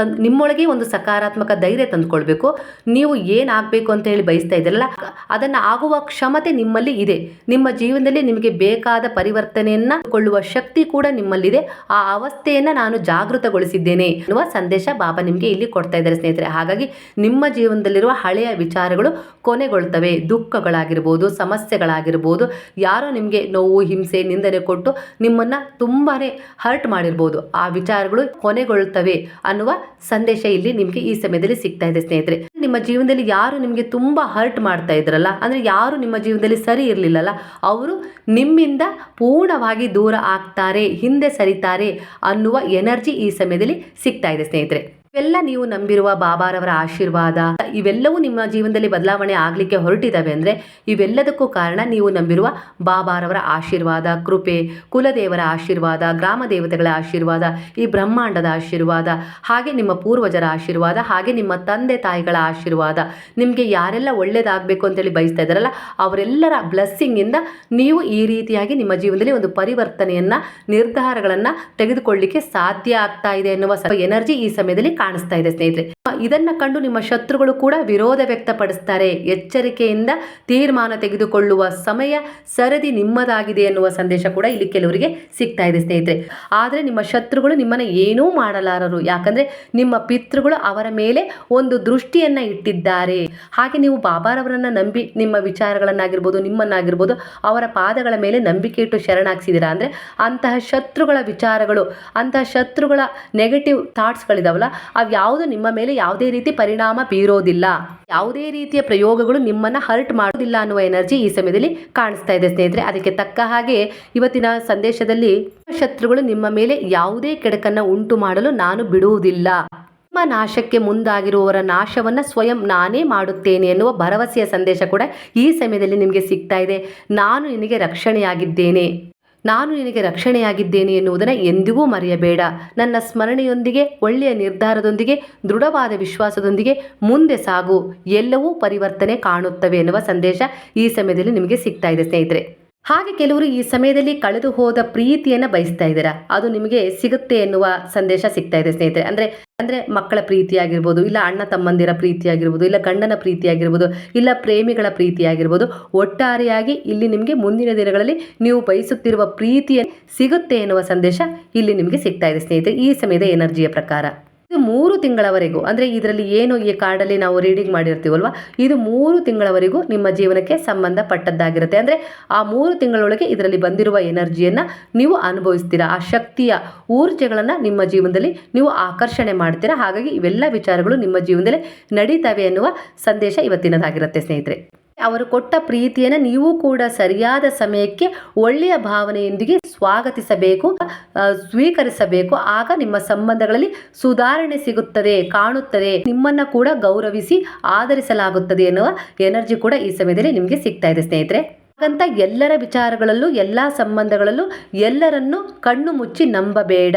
ತಂದು ನಿಮ್ಮೊಳಗೆ ಒಂದು ಸಕಾರಾತ್ಮಕ ಧೈರ್ಯ ತಂದುಕೊಳ್ಬೇಕು. ನೀವು ಏನಾಗಬೇಕು ಅಂತ ಹೇಳಿ ಬಯಸ್ತಾ ಇದ್ದೀರಲ್ಲ, ಅದನ್ನು ಆಗುವ ಕ್ಷಮತೆ ನಿಮ್ಮಲ್ಲಿ ಇದೆ. ನಿಮ್ಮ ಜೀವನದಲ್ಲಿ ನಿಮಗೆ ಬೇಕಾದ ಪರಿವರ್ತನೆಯನ್ನು ಕೊಳ್ಳುವ ಶಕ್ತಿ ಕೂಡ ನಿಮ್ಮಲ್ಲಿದೆ. ಆ ಅವಸ್ಥೆಯನ್ನು ನಾನು ಜಾಗೃತಗೊಳಿಸಿದ್ದೇನೆ ಅನ್ನುವ ಸಂದೇಶ ಬಾಬಾ ನಿಮಗೆ ಇಲ್ಲಿ ಕೊಡ್ತಾ ಇದ್ದಾರೆ ಸ್ನೇಹಿತರೆ. ಹಾಗಾಗಿ ನಿಮ್ಮ ಜೀವನದಲ್ಲಿರುವ ಹಳೆಯ ವಿಚಾರಗಳು ಕೊನೆಗೊಳ್ತವೆ. ದುಃಖಗಳಾಗಿರ್ಬೋದು, ಸಮಸ್ಯೆಗಳಾಗಿರ್ಬೋದು, ಯಾರೋ ನಿಮಗೆ ನೋವು, ಹಿಂಸೆ, ನಿಂದನೆ ಕೊಟ್ಟು ನಿಮ್ಮನ್ನು ತುಂಬಾ ಹರ್ಟ್ ಮಾಡಿರ್ಬೋದು. ಆ ವಿಚಾರಗಳು ಕೊನೆಗೊಳ್ತವೆ ಅನ್ನುವ ಸಂದೇಶ ಇಲ್ಲಿ ನಿಮಗೆ ಈ ಸಮಯದಲ್ಲಿ ಸಿಗ್ತಾ ಇದೆ, ಸ್ನೇಹಿತರೆ. ನಿಮ್ಮ ಜೀವನದಲ್ಲಿ ಯಾರು ನಿಮಗೆ ತುಂಬ ಹರ್ಟ್ ಮಾಡ್ತಾ ಇದ್ರಲ್ಲ, ಅಂದರೆ ಯಾರು ನಿಮ್ಮ ಜೀವನದಲ್ಲಿ ಸರಿ ಇರಲಿಲ್ಲಲ್ಲ, ಅವರು ನಿಮ್ಮಿಂದ ಪೂರ್ಣವಾಗಿ ದೂರ ಆಗ್ತಾರೆ, ಹಿಂದೆ ಸರಿತಾರೆ ಅನ್ನುವ ಎನರ್ಜಿ ಈ ಸಮಯದಲ್ಲಿ ಸಿಗ್ತಾ ಇದೆ, ಸ್ನೇಹಿತರೆ. ಇವೆಲ್ಲ ನೀವು ನಂಬಿರುವ ಬಾಬಾರವರ ಆಶೀರ್ವಾದ, ಇವೆಲ್ಲವೂ ನಿಮ್ಮ ಜೀವನದಲ್ಲಿ ಬದಲಾವಣೆ ಆಗಲಿಕ್ಕೆ ಹೊರಟಿದ್ದಾವೆ ಅಂದರೆ ಇವೆಲ್ಲದಕ್ಕೂ ಕಾರಣ ನೀವು ನಂಬಿರುವ ಬಾಬಾರವರ ಆಶೀರ್ವಾದ, ಕೃಪೆ, ಕುಲದೇವರ ಆಶೀರ್ವಾದ, ಗ್ರಾಮ ದೇವತೆಗಳ ಆಶೀರ್ವಾದ, ಈ ಬ್ರಹ್ಮಾಂಡದ ಆಶೀರ್ವಾದ, ಹಾಗೆ ನಿಮ್ಮ ಪೂರ್ವಜರ ಆಶೀರ್ವಾದ, ಹಾಗೆ ನಿಮ್ಮ ತಂದೆ ತಾಯಿಗಳ ಆಶೀರ್ವಾದ. ನಿಮಗೆ ಯಾರೆಲ್ಲ ಒಳ್ಳೇದಾಗಬೇಕು ಅಂತೇಳಿ ಬಯಸ್ತಾ ಇದ್ದಾರಲ್ಲ, ಅವರೆಲ್ಲರ ಬ್ಲೆಸ್ಸಿಂಗಿಂದ ನೀವು ಈ ರೀತಿಯಾಗಿ ನಿಮ್ಮ ಜೀವನದಲ್ಲಿ ಒಂದು ಪರಿವರ್ತನೆಯನ್ನು, ನಿರ್ಧಾರಗಳನ್ನು ತೆಗೆದುಕೊಳ್ಳಿಕ್ಕೆ ಸಾಧ್ಯ ಆಗ್ತಾ ಇದೆ ಎನ್ನುವ ಎನರ್ಜಿ ಈ ಸಮಯದಲ್ಲಿ ಕಾಣಿಸ್ತಾ ಇದೆ, ಸ್ನೇಹಿತರೆ. ಇದನ್ನ ಕಂಡು ನಿಮ್ಮ ಶತ್ರುಗಳು ಕೂಡ ವಿರೋಧ ವ್ಯಕ್ತಪಡಿಸ್ತಾರೆ. ಎಚ್ಚರಿಕೆಯಿಂದ ತೀರ್ಮಾನ ತೆಗೆದುಕೊಳ್ಳುವ ಸಮಯ ಸರದಿ ನಿಮ್ಮದಾಗಿದೆ ಎನ್ನುವ ಸಂದೇಶ ಕೂಡ ಇಲ್ಲಿ ಕೆಲವರಿಗೆ ಸಿಗ್ತಾ ಇದೆ, ಸ್ನೇಹಿತರೆ. ಆದರೆ ನಿಮ್ಮ ಶತ್ರುಗಳು ನಿಮ್ಮನ್ನು ಏನೂ ಮಾಡಲಾರರು. ಯಾಕಂದ್ರೆ ನಿಮ್ಮ ಪಿತೃಗಳು ಅವರ ಮೇಲೆ ಒಂದು ದೃಷ್ಟಿಯನ್ನ ಇಟ್ಟಿದ್ದಾರೆ. ಹಾಗೆ ನೀವು ಬಾಬಾರವರನ್ನ ನಂಬಿ ನಿಮ್ಮ ವಿಚಾರಗಳನ್ನಾಗಿರ್ಬೋದು, ನಿಮ್ಮನ್ನಾಗಿರ್ಬೋದು ಅವರ ಪಾದಗಳ ಮೇಲೆ ನಂಬಿಕೆ ಇಟ್ಟು ಶರಣಾಗಿಸಿದಿರಾ? ಅಂದರೆ ಅಂತಹ ಶತ್ರುಗಳ ವಿಚಾರಗಳು, ಅಂತಹ ಶತ್ರುಗಳ ನೆಗೆಟಿವ್ ಥಾಟ್ಸ್ಗಳಿದಾವಲ್ಲ ಯಾವುದು ನಿಮ್ಮ ಮೇಲೆ ಯಾವುದೇ ರೀತಿ ಪರಿಣಾಮ ಬೀರೋದಿಲ್ಲ. ಯಾವುದೇ ರೀತಿಯ ಪ್ರಯೋಗಗಳು ನಿಮ್ಮನ್ನು ಹರ್ಟ್ ಮಾಡೋದಿಲ್ಲ ಅನ್ನುವ ಎನರ್ಜಿ ಈ ಸಮಯದಲ್ಲಿ ಕಾಣಿಸ್ತಾ ಇದೆ ಸ್ನೇಹಿತರೆ. ಅದಕ್ಕೆ ತಕ್ಕ ಹಾಗೆ ಇವತ್ತಿನ ಸಂದೇಶದಲ್ಲಿ ಶತ್ರುಗಳು ನಿಮ್ಮ ಮೇಲೆ ಯಾವುದೇ ಕೆಡಕನ್ನು ಉಂಟು ಮಾಡಲು ನಾನು ಬಿಡುವುದಿಲ್ಲ. ನಿಮ್ಮ ನಾಶಕ್ಕೆ ಮುಂದಾಗಿರುವವರ ನಾಶವನ್ನು ಸ್ವಯಂ ನಾನೇ ಮಾಡುತ್ತೇನೆ ಎನ್ನುವ ಭರವಸೆಯ ಸಂದೇಶ ಕೂಡ ಈ ಸಮಯದಲ್ಲಿ ನಿಮಗೆ ಸಿಗ್ತಾ ಇದೆ. ನಾನು ನಿನಗೆ ರಕ್ಷಣೆಯಾಗಿದ್ದೇನೆ. ನಾನು ನಿನಗೆ ರಕ್ಷಣೆಯಾಗಿದ್ದೇನೆ ಎನ್ನುವುದನ್ನು ಎಂದಿಗೂ ಮರೆಯಬೇಡ. ನನ್ನ ಸ್ಮರಣೆಯೊಂದಿಗೆ, ಒಳ್ಳೆಯ ನಿರ್ಧಾರದೊಂದಿಗೆ, ದೃಢವಾದ ವಿಶ್ವಾಸದೊಂದಿಗೆ ಮುಂದೆ ಸಾಗು. ಎಲ್ಲವೂ ಪರಿವರ್ತನೆ ಕಾಣುತ್ತವೆ ಎನ್ನುವ ಸಂದೇಶ ಈ ಸಮಯದಲ್ಲಿ ನಿಮಗೆ ಸಿಗ್ತಾ ಇದೆ ಸ್ನೇಹಿತರೆ. ಹಾಗೆ ಕೆಲವರು ಈ ಸಮಯದಲ್ಲಿ ಕಳೆದು ಹೋದ ಪ್ರೀತಿಯನ್ನು ಬಯಸ್ತಾ ಇದ್ದೀರಾ? ಅದು ನಿಮಗೆ ಸಿಗುತ್ತೆ ಎನ್ನುವ ಸಂದೇಶ ಸಿಗ್ತಾ ಇದೆ ಸ್ನೇಹಿತರೆ. ಅಂದರೆ ಅಂದರೆ ಮಕ್ಕಳ ಪ್ರೀತಿಯಾಗಿರ್ಬೋದು, ಇಲ್ಲ ಅಣ್ಣ ತಮ್ಮಂದಿರ ಪ್ರೀತಿಯಾಗಿರ್ಬೋದು, ಇಲ್ಲ ಗಂಡನ ಪ್ರೀತಿಯಾಗಿರ್ಬೋದು, ಇಲ್ಲ ಪ್ರೇಮಿಗಳ ಪ್ರೀತಿಯಾಗಿರ್ಬೋದು, ಒಟ್ಟಾರೆಯಾಗಿ ಇಲ್ಲಿ ನಿಮಗೆ ಮುಂದಿನ ದಿನಗಳಲ್ಲಿ ನೀವು ಬಯಸುತ್ತಿರುವ ಪ್ರೀತಿಯ ಸಿಗುತ್ತೆ ಎನ್ನುವ ಸಂದೇಶ ಇಲ್ಲಿ ನಿಮಗೆ ಸಿಗ್ತಾ ಇದೆ ಸ್ನೇಹಿತರೆ. ಈ ಸಮಯದ ಎನರ್ಜಿಯ ಪ್ರಕಾರ. ಇದು ಮೂರು ತಿಂಗಳವರೆಗೂ, ಅಂದರೆ ಇದರಲ್ಲಿ ಏನು ಈ ಕಾರ್ಡಲ್ಲಿ ನಾವು ರೀಡಿಂಗ್ ಮಾಡಿರ್ತೀವಲ್ವ, ಇದು ಮೂರು ತಿಂಗಳವರೆಗೂ ನಿಮ್ಮ ಜೀವನಕ್ಕೆ ಸಂಬಂಧಪಟ್ಟದ್ದಾಗಿರುತ್ತೆ. ಅಂದರೆ ಆ ಮೂರು ತಿಂಗಳೊಳಗೆ ಇದರಲ್ಲಿ ಬಂದಿರುವ ಎನರ್ಜಿಯನ್ನು ನೀವು ಅನುಭವಿಸ್ತೀರಾ, ಆ ಶಕ್ತಿಯ ಊರ್ಜೆಗಳನ್ನು ನಿಮ್ಮ ಜೀವನದಲ್ಲಿ ನೀವು ಆಕರ್ಷಣೆ ಮಾಡ್ತೀರಾ? ಹಾಗಾಗಿ ಇವೆಲ್ಲ ವಿಚಾರಗಳು ನಿಮ್ಮ ಜೀವನದಲ್ಲಿ ನಡೀತವೆ ಎನ್ನುವ ಸಂದೇಶ ಇವತ್ತಿನದಾಗಿರುತ್ತೆ ಸ್ನೇಹಿತರೆ. ಅವರು ಕೊಟ್ಟ ಪ್ರೀತಿಯನ್ನು ನೀವು ಕೂಡ ಸರಿಯಾದ ಸಮಯಕ್ಕೆ ಒಳ್ಳೆಯ ಭಾವನೆಯೊಂದಿಗೆ ಸ್ವಾಗತಿಸಬೇಕು ಸ್ವೀಕರಿಸಬೇಕು. ಆಗ ನಿಮ್ಮ ಸಂಬಂಧಗಳಲ್ಲಿ ಸುಧಾರಣೆ ಸಿಗುತ್ತದೆ, ಕಾಣುತ್ತದೆ. ನಿಮ್ಮನ್ನು ಕೂಡ ಗೌರವಿಸಿ ಆಧರಿಸಲಾಗುತ್ತದೆ ಎನ್ನುವ ಎನರ್ಜಿ ಕೂಡ ಈ ಸಮಯದಲ್ಲಿ ನಿಮಗೆ ಸಿಗ್ತಾ ಇದೆ ಸ್ನೇಹಿತರೆ. ಹಾಗಂತ ಎಲ್ಲರ ವಿಚಾರಗಳಲ್ಲೂ, ಎಲ್ಲ ಸಂಬಂಧಗಳಲ್ಲೂ ಎಲ್ಲರನ್ನು ಕಣ್ಣು ಮುಚ್ಚಿ ನಂಬಬೇಡ.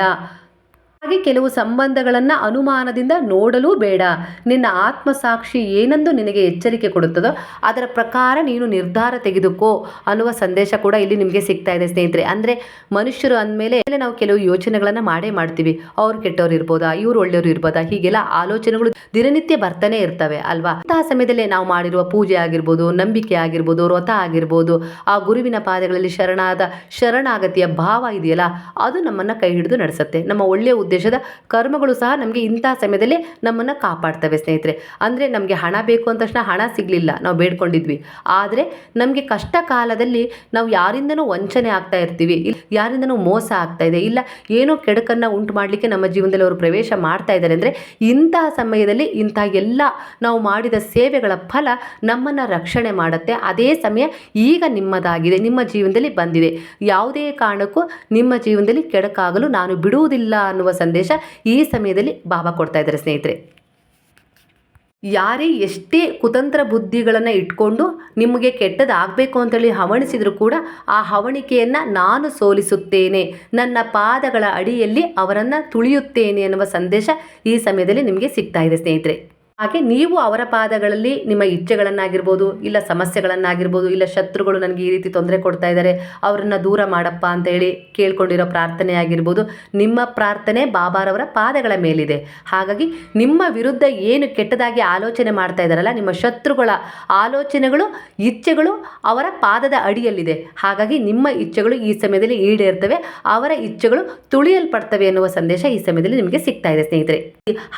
ಹಾಗೆ ಕೆಲವು ಸಂಬಂಧಗಳನ್ನು ಅನುಮಾನದಿಂದ ನೋಡಲೂ ಬೇಡ. ನಿನ್ನ ಆತ್ಮಸಾಕ್ಷಿ ಏನೆಂದು ನಿನಗೆ ಎಚ್ಚರಿಕೆ ಕೊಡುತ್ತದೋ ಅದರ ಪ್ರಕಾರ ನೀನು ನಿರ್ಧಾರ ತೆಗೆದುಕೋ ಅನ್ನುವ ಸಂದೇಶ ಕೂಡ ಇಲ್ಲಿ ನಿಮಗೆ ಸಿಗ್ತಾ ಇದೆ ಸ್ನೇಹಿತರೆ. ಅಂದರೆ ಮನುಷ್ಯರು ಅಂದಮೇಲೆ ನಾವು ಕೆಲವು ಯೋಚನೆಗಳನ್ನು ಮಾಡೇ ಮಾಡ್ತೀವಿ. ಅವ್ರು ಕೆಟ್ಟವ್ರು ಇರ್ಬೋದಾ? ಇವ್ರು ಒಳ್ಳೆಯವರು ಇರ್ಬೋದಾ? ಹೀಗೆಲ್ಲ ಆಲೋಚನೆಗಳು ದಿನನಿತ್ಯ ಬರ್ತಾನೆ ಇರ್ತವೆ ಅಲ್ವಾ? ಅಂತಹ ಸಮಯದಲ್ಲಿ ನಾವು ಮಾಡಿರುವ ಪೂಜೆ ಆಗಿರ್ಬೋದು, ನಂಬಿಕೆ ಆಗಿರ್ಬೋದು, ವ್ರತ ಆಗಿರ್ಬೋದು, ಆ ಗುರುವಿನ ಪಾದಗಳಲ್ಲಿ ಶರಣಾದ ಶರಣಾಗತಿಯ ಭಾವ ಇದೆಯಲ್ಲ, ಅದು ನಮ್ಮನ್ನು ಕೈ ಹಿಡಿದು ನಡೆಸುತ್ತೆ. ನಮ್ಮ ಒಳ್ಳೆಯ ಉದ್ದೇಶದ ಕರ್ಮಗಳು ಸಹ ನಮಗೆ ಇಂಥ ಸಮಯದಲ್ಲಿ ನಮ್ಮನ್ನು ಕಾಪಾಡ್ತವೆ, ಸ್ನೇಹಿತರೆ. ಅಂದರೆ ನಮಗೆ ಹಣ ಬೇಕು ಅಂದ ತಕ್ಷಣ ಹಣ ಸಿಗಲಿಲ್ಲ, ನಾವು ಬೇಡ್ಕೊಂಡಿದ್ವಿ. ಆದರೆ ನಮಗೆ ಕಷ್ಟ ಕಾಲದಲ್ಲಿ ನಾವು ಯಾರಿಂದನೂ ವಂಚನೆ ಆಗ್ತಾ ಇರ್ತೀವಿ ಯಾರಿಂದನೂ ಮೋಸ ಆಗ್ತಾ ಇದೆ, ಇಲ್ಲ ಏನೋ ಕೆಡಕನ್ನು ಉಂಟು ಮಾಡಲಿಕ್ಕೆ ನಮ್ಮ ಜೀವನದಲ್ಲಿ ಅವರು ಪ್ರವೇಶ ಮಾಡ್ತಾ ಇದ್ದಾರೆ ಅಂದರೆ ಇಂತಹ ಸಮಯದಲ್ಲಿ ಇಂಥ ಎಲ್ಲ ನಾವು ಮಾಡಿದ ಸೇವೆಗಳ ಫಲ ನಮ್ಮನ್ನು ರಕ್ಷಣೆ ಮಾಡುತ್ತೆ. ಅದೇ ಸಮಯ ಈಗ ನಿಮ್ಮದಾಗಿದೆ, ನಿಮ್ಮ ಜೀವನದಲ್ಲಿ ಬಂದಿದೆ. ಯಾವುದೇ ಕಾರಣಕ್ಕೂ ನಿಮ್ಮ ಜೀವನದಲ್ಲಿ ಕೆಡಕಾಗಲು ನಾನು ಬಿಡುವುದಿಲ್ಲ ಅನ್ನುವ ಸಂದೇಶ ಈ ಸಮಯದಲ್ಲಿ ಬಾಬಾ ಕೊಡ್ತಾ ಇದ್ದಾರೆ ಸ್ನೇಹಿತರೆ. ಯಾರೇ ಎಷ್ಟೇ ಕುತಂತ್ರ ಬುದ್ಧಿಗಳನ್ನು ಇಟ್ಕೊಂಡು ನಿಮಗೆ ಕೆಟ್ಟದಾಗಬೇಕು ಅಂತೇಳಿ ಹವಣಿಸಿದರೂ ಕೂಡ ಆ ಹವಣಿಕೆಯನ್ನು ನಾನು ಸೋಲಿಸುತ್ತೇನೆ, ನನ್ನ ಪಾದಗಳ ಅಡಿಯಲ್ಲಿ ಅವರನ್ನು ತುಳಿಯುತ್ತೇನೆ ಎನ್ನುವ ಸಂದೇಶ ಈ ಸಮಯದಲ್ಲಿ ನಿಮಗೆ ಸಿಗ್ತಾ ಇದೆ ಸ್ನೇಹಿತರೆ. ಹಾಗೆ ನೀವು ಅವರ ಪಾದಗಳಲ್ಲಿ ನಿಮ್ಮ ಇಚ್ಛೆಗಳನ್ನಾಗಿರ್ಬೋದು, ಇಲ್ಲ ಸಮಸ್ಯೆಗಳನ್ನಾಗಿರ್ಬೋದು, ಇಲ್ಲ ಶತ್ರುಗಳು ನನಗೆ ಈ ರೀತಿ ತೊಂದರೆ ಕೊಡ್ತಾ ಇದ್ದಾರೆ, ಅವರನ್ನು ದೂರ ಮಾಡಪ್ಪ ಅಂತ ಹೇಳಿ ಕೇಳ್ಕೊಂಡಿರೋ ಪ್ರಾರ್ಥನೆ ಆಗಿರ್ಬೋದು, ನಿಮ್ಮ ಪ್ರಾರ್ಥನೆ ಬಾಬಾರವರ ಪಾದಗಳ ಮೇಲಿದೆ. ಹಾಗಾಗಿ ನಿಮ್ಮ ವಿರುದ್ಧ ಏನು ಕೆಟ್ಟದಾಗಿ ಆಲೋಚನೆ ಮಾಡ್ತಾ ಇದ್ದಾರಲ್ಲ, ನಿಮ್ಮ ಶತ್ರುಗಳ ಆಲೋಚನೆಗಳು, ಇಚ್ಛೆಗಳು ಅವರ ಪಾದದ ಅಡಿಯಲ್ಲಿದೆ. ಹಾಗಾಗಿ ನಿಮ್ಮ ಇಚ್ಛೆಗಳು ಈ ಸಮಯದಲ್ಲಿ ಈಡೇರ್ತವೆ, ಅವರ ಇಚ್ಛೆಗಳು ತುಳಿಯಲ್ಪಡ್ತವೆ ಎನ್ನುವ ಸಂದೇಶ ಈ ಸಮಯದಲ್ಲಿ ನಿಮಗೆ ಸಿಗ್ತಾ ಇದೆ ಸ್ನೇಹಿತರೆ.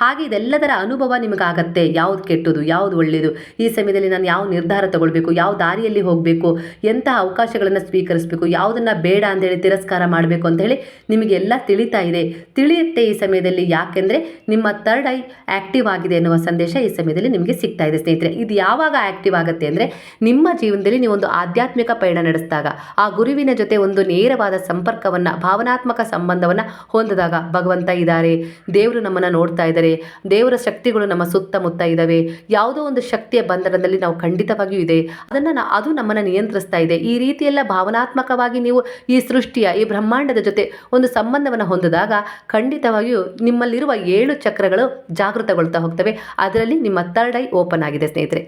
ಹಾಗೆ ಇದೆಲ್ಲದರ ಅನುಭವ ನಿಮಗಾಗತ್ತೆ ಯಾವ್ದು ಕೆಟ್ಟದು, ಯಾವ್ದು ಒಳ್ಳೆಯದು ಈ ಸಮಯದಲ್ಲಿ ನಾನು ಯಾವ ನಿರ್ಧಾರ ತಗೊಳ್ಬೇಕು? ಯಾವ ದಾರಿಯಲ್ಲಿ ಹೋಗಬೇಕು? ಎಂತಹ ಅವಕಾಶಗಳನ್ನು ಸ್ವೀಕರಿಸಬೇಕು? ಯಾವುದನ್ನು ಬೇಡ ಅಂತೇಳಿ ತಿರಸ್ಕಾರ ಮಾಡಬೇಕು ಅಂತ ಹೇಳಿ ನಿಮಗೆಲ್ಲ ತಿಳಿತಾ ಇದೆ. ತಿಳಿಯುತ್ತೆ ಈ ಸಮಯದಲ್ಲಿ ಯಾಕೆಂದರೆ ನಿಮ್ಮ ಥರ್ಡ್ ಐ ಆ್ಯಕ್ಟಿವ್ ಆಗಿದೆ ಎನ್ನುವ ಸಂದೇಶ ಈ ಸಮಯದಲ್ಲಿ ನಿಮಗೆ ಸಿಗ್ತಾ ಇದೆ, ಸ್ನೇಹಿತರೆ. ಇದು ಯಾವಾಗ ಆ್ಯಕ್ಟಿವ್ ಆಗುತ್ತೆ ಅಂದರೆ ನಿಮ್ಮ ಜೀವನದಲ್ಲಿ ನೀವೊಂದು ಆಧ್ಯಾತ್ಮಿಕ ಪಯಣ ನಡೆಸಿದಾಗ, ಆ ಗುರುವಿನ ಜೊತೆ ಒಂದು ನೇರವಾದ ಸಂಪರ್ಕವನ್ನು, ಭಾವನಾತ್ಮಕ ಸಂಬಂಧವನ್ನು ಹೊಂದಿದಾಗ ಭಗವಂತ ಇದ್ದಾರೆ. ದೇವರು ನಮ್ಮನ್ನು ನೋಡ್ತಾ ಇದ್ದಾರೆ. ದೇವರ ಶಕ್ತಿಗಳು ನಮ್ಮ ಸುತ್ತಮುತ್ತ ಇದ್ದಾವೆ. ಯಾವುದೋ ಒಂದು ಶಕ್ತಿಯ ಬಂಧನದಲ್ಲಿ ನಾವು ಖಂಡಿತವಾಗಿಯೂ ಇದೆ. ಅದನ್ನು ಅದು ನಮ್ಮನ್ನು ನಿಯಂತ್ರಿಸ್ತಾ ಇದೆ. ಈ ರೀತಿಯೆಲ್ಲ ಭಾವನಾತ್ಮಕವಾಗಿ ನೀವು ಈ ಸೃಷ್ಟಿಯ, ಈ ಬ್ರಹ್ಮಾಂಡದ ಜೊತೆ ಒಂದು ಸಂಬಂಧವನ್ನು ಹೊಂದಿದಾಗ ಖಂಡಿತವಾಗಿಯೂ ನಿಮ್ಮಲ್ಲಿರುವ ಏಳು ಚಕ್ರಗಳು ಜಾಗೃತಗೊಳ್ತಾ ಹೋಗ್ತವೆ. ಅದರಲ್ಲಿ ನಿಮ್ಮ ಥರ್ಡ್ ಐ ಓಪನ್ ಆಗಿದೆ ಸ್ನೇಹಿತರೆ.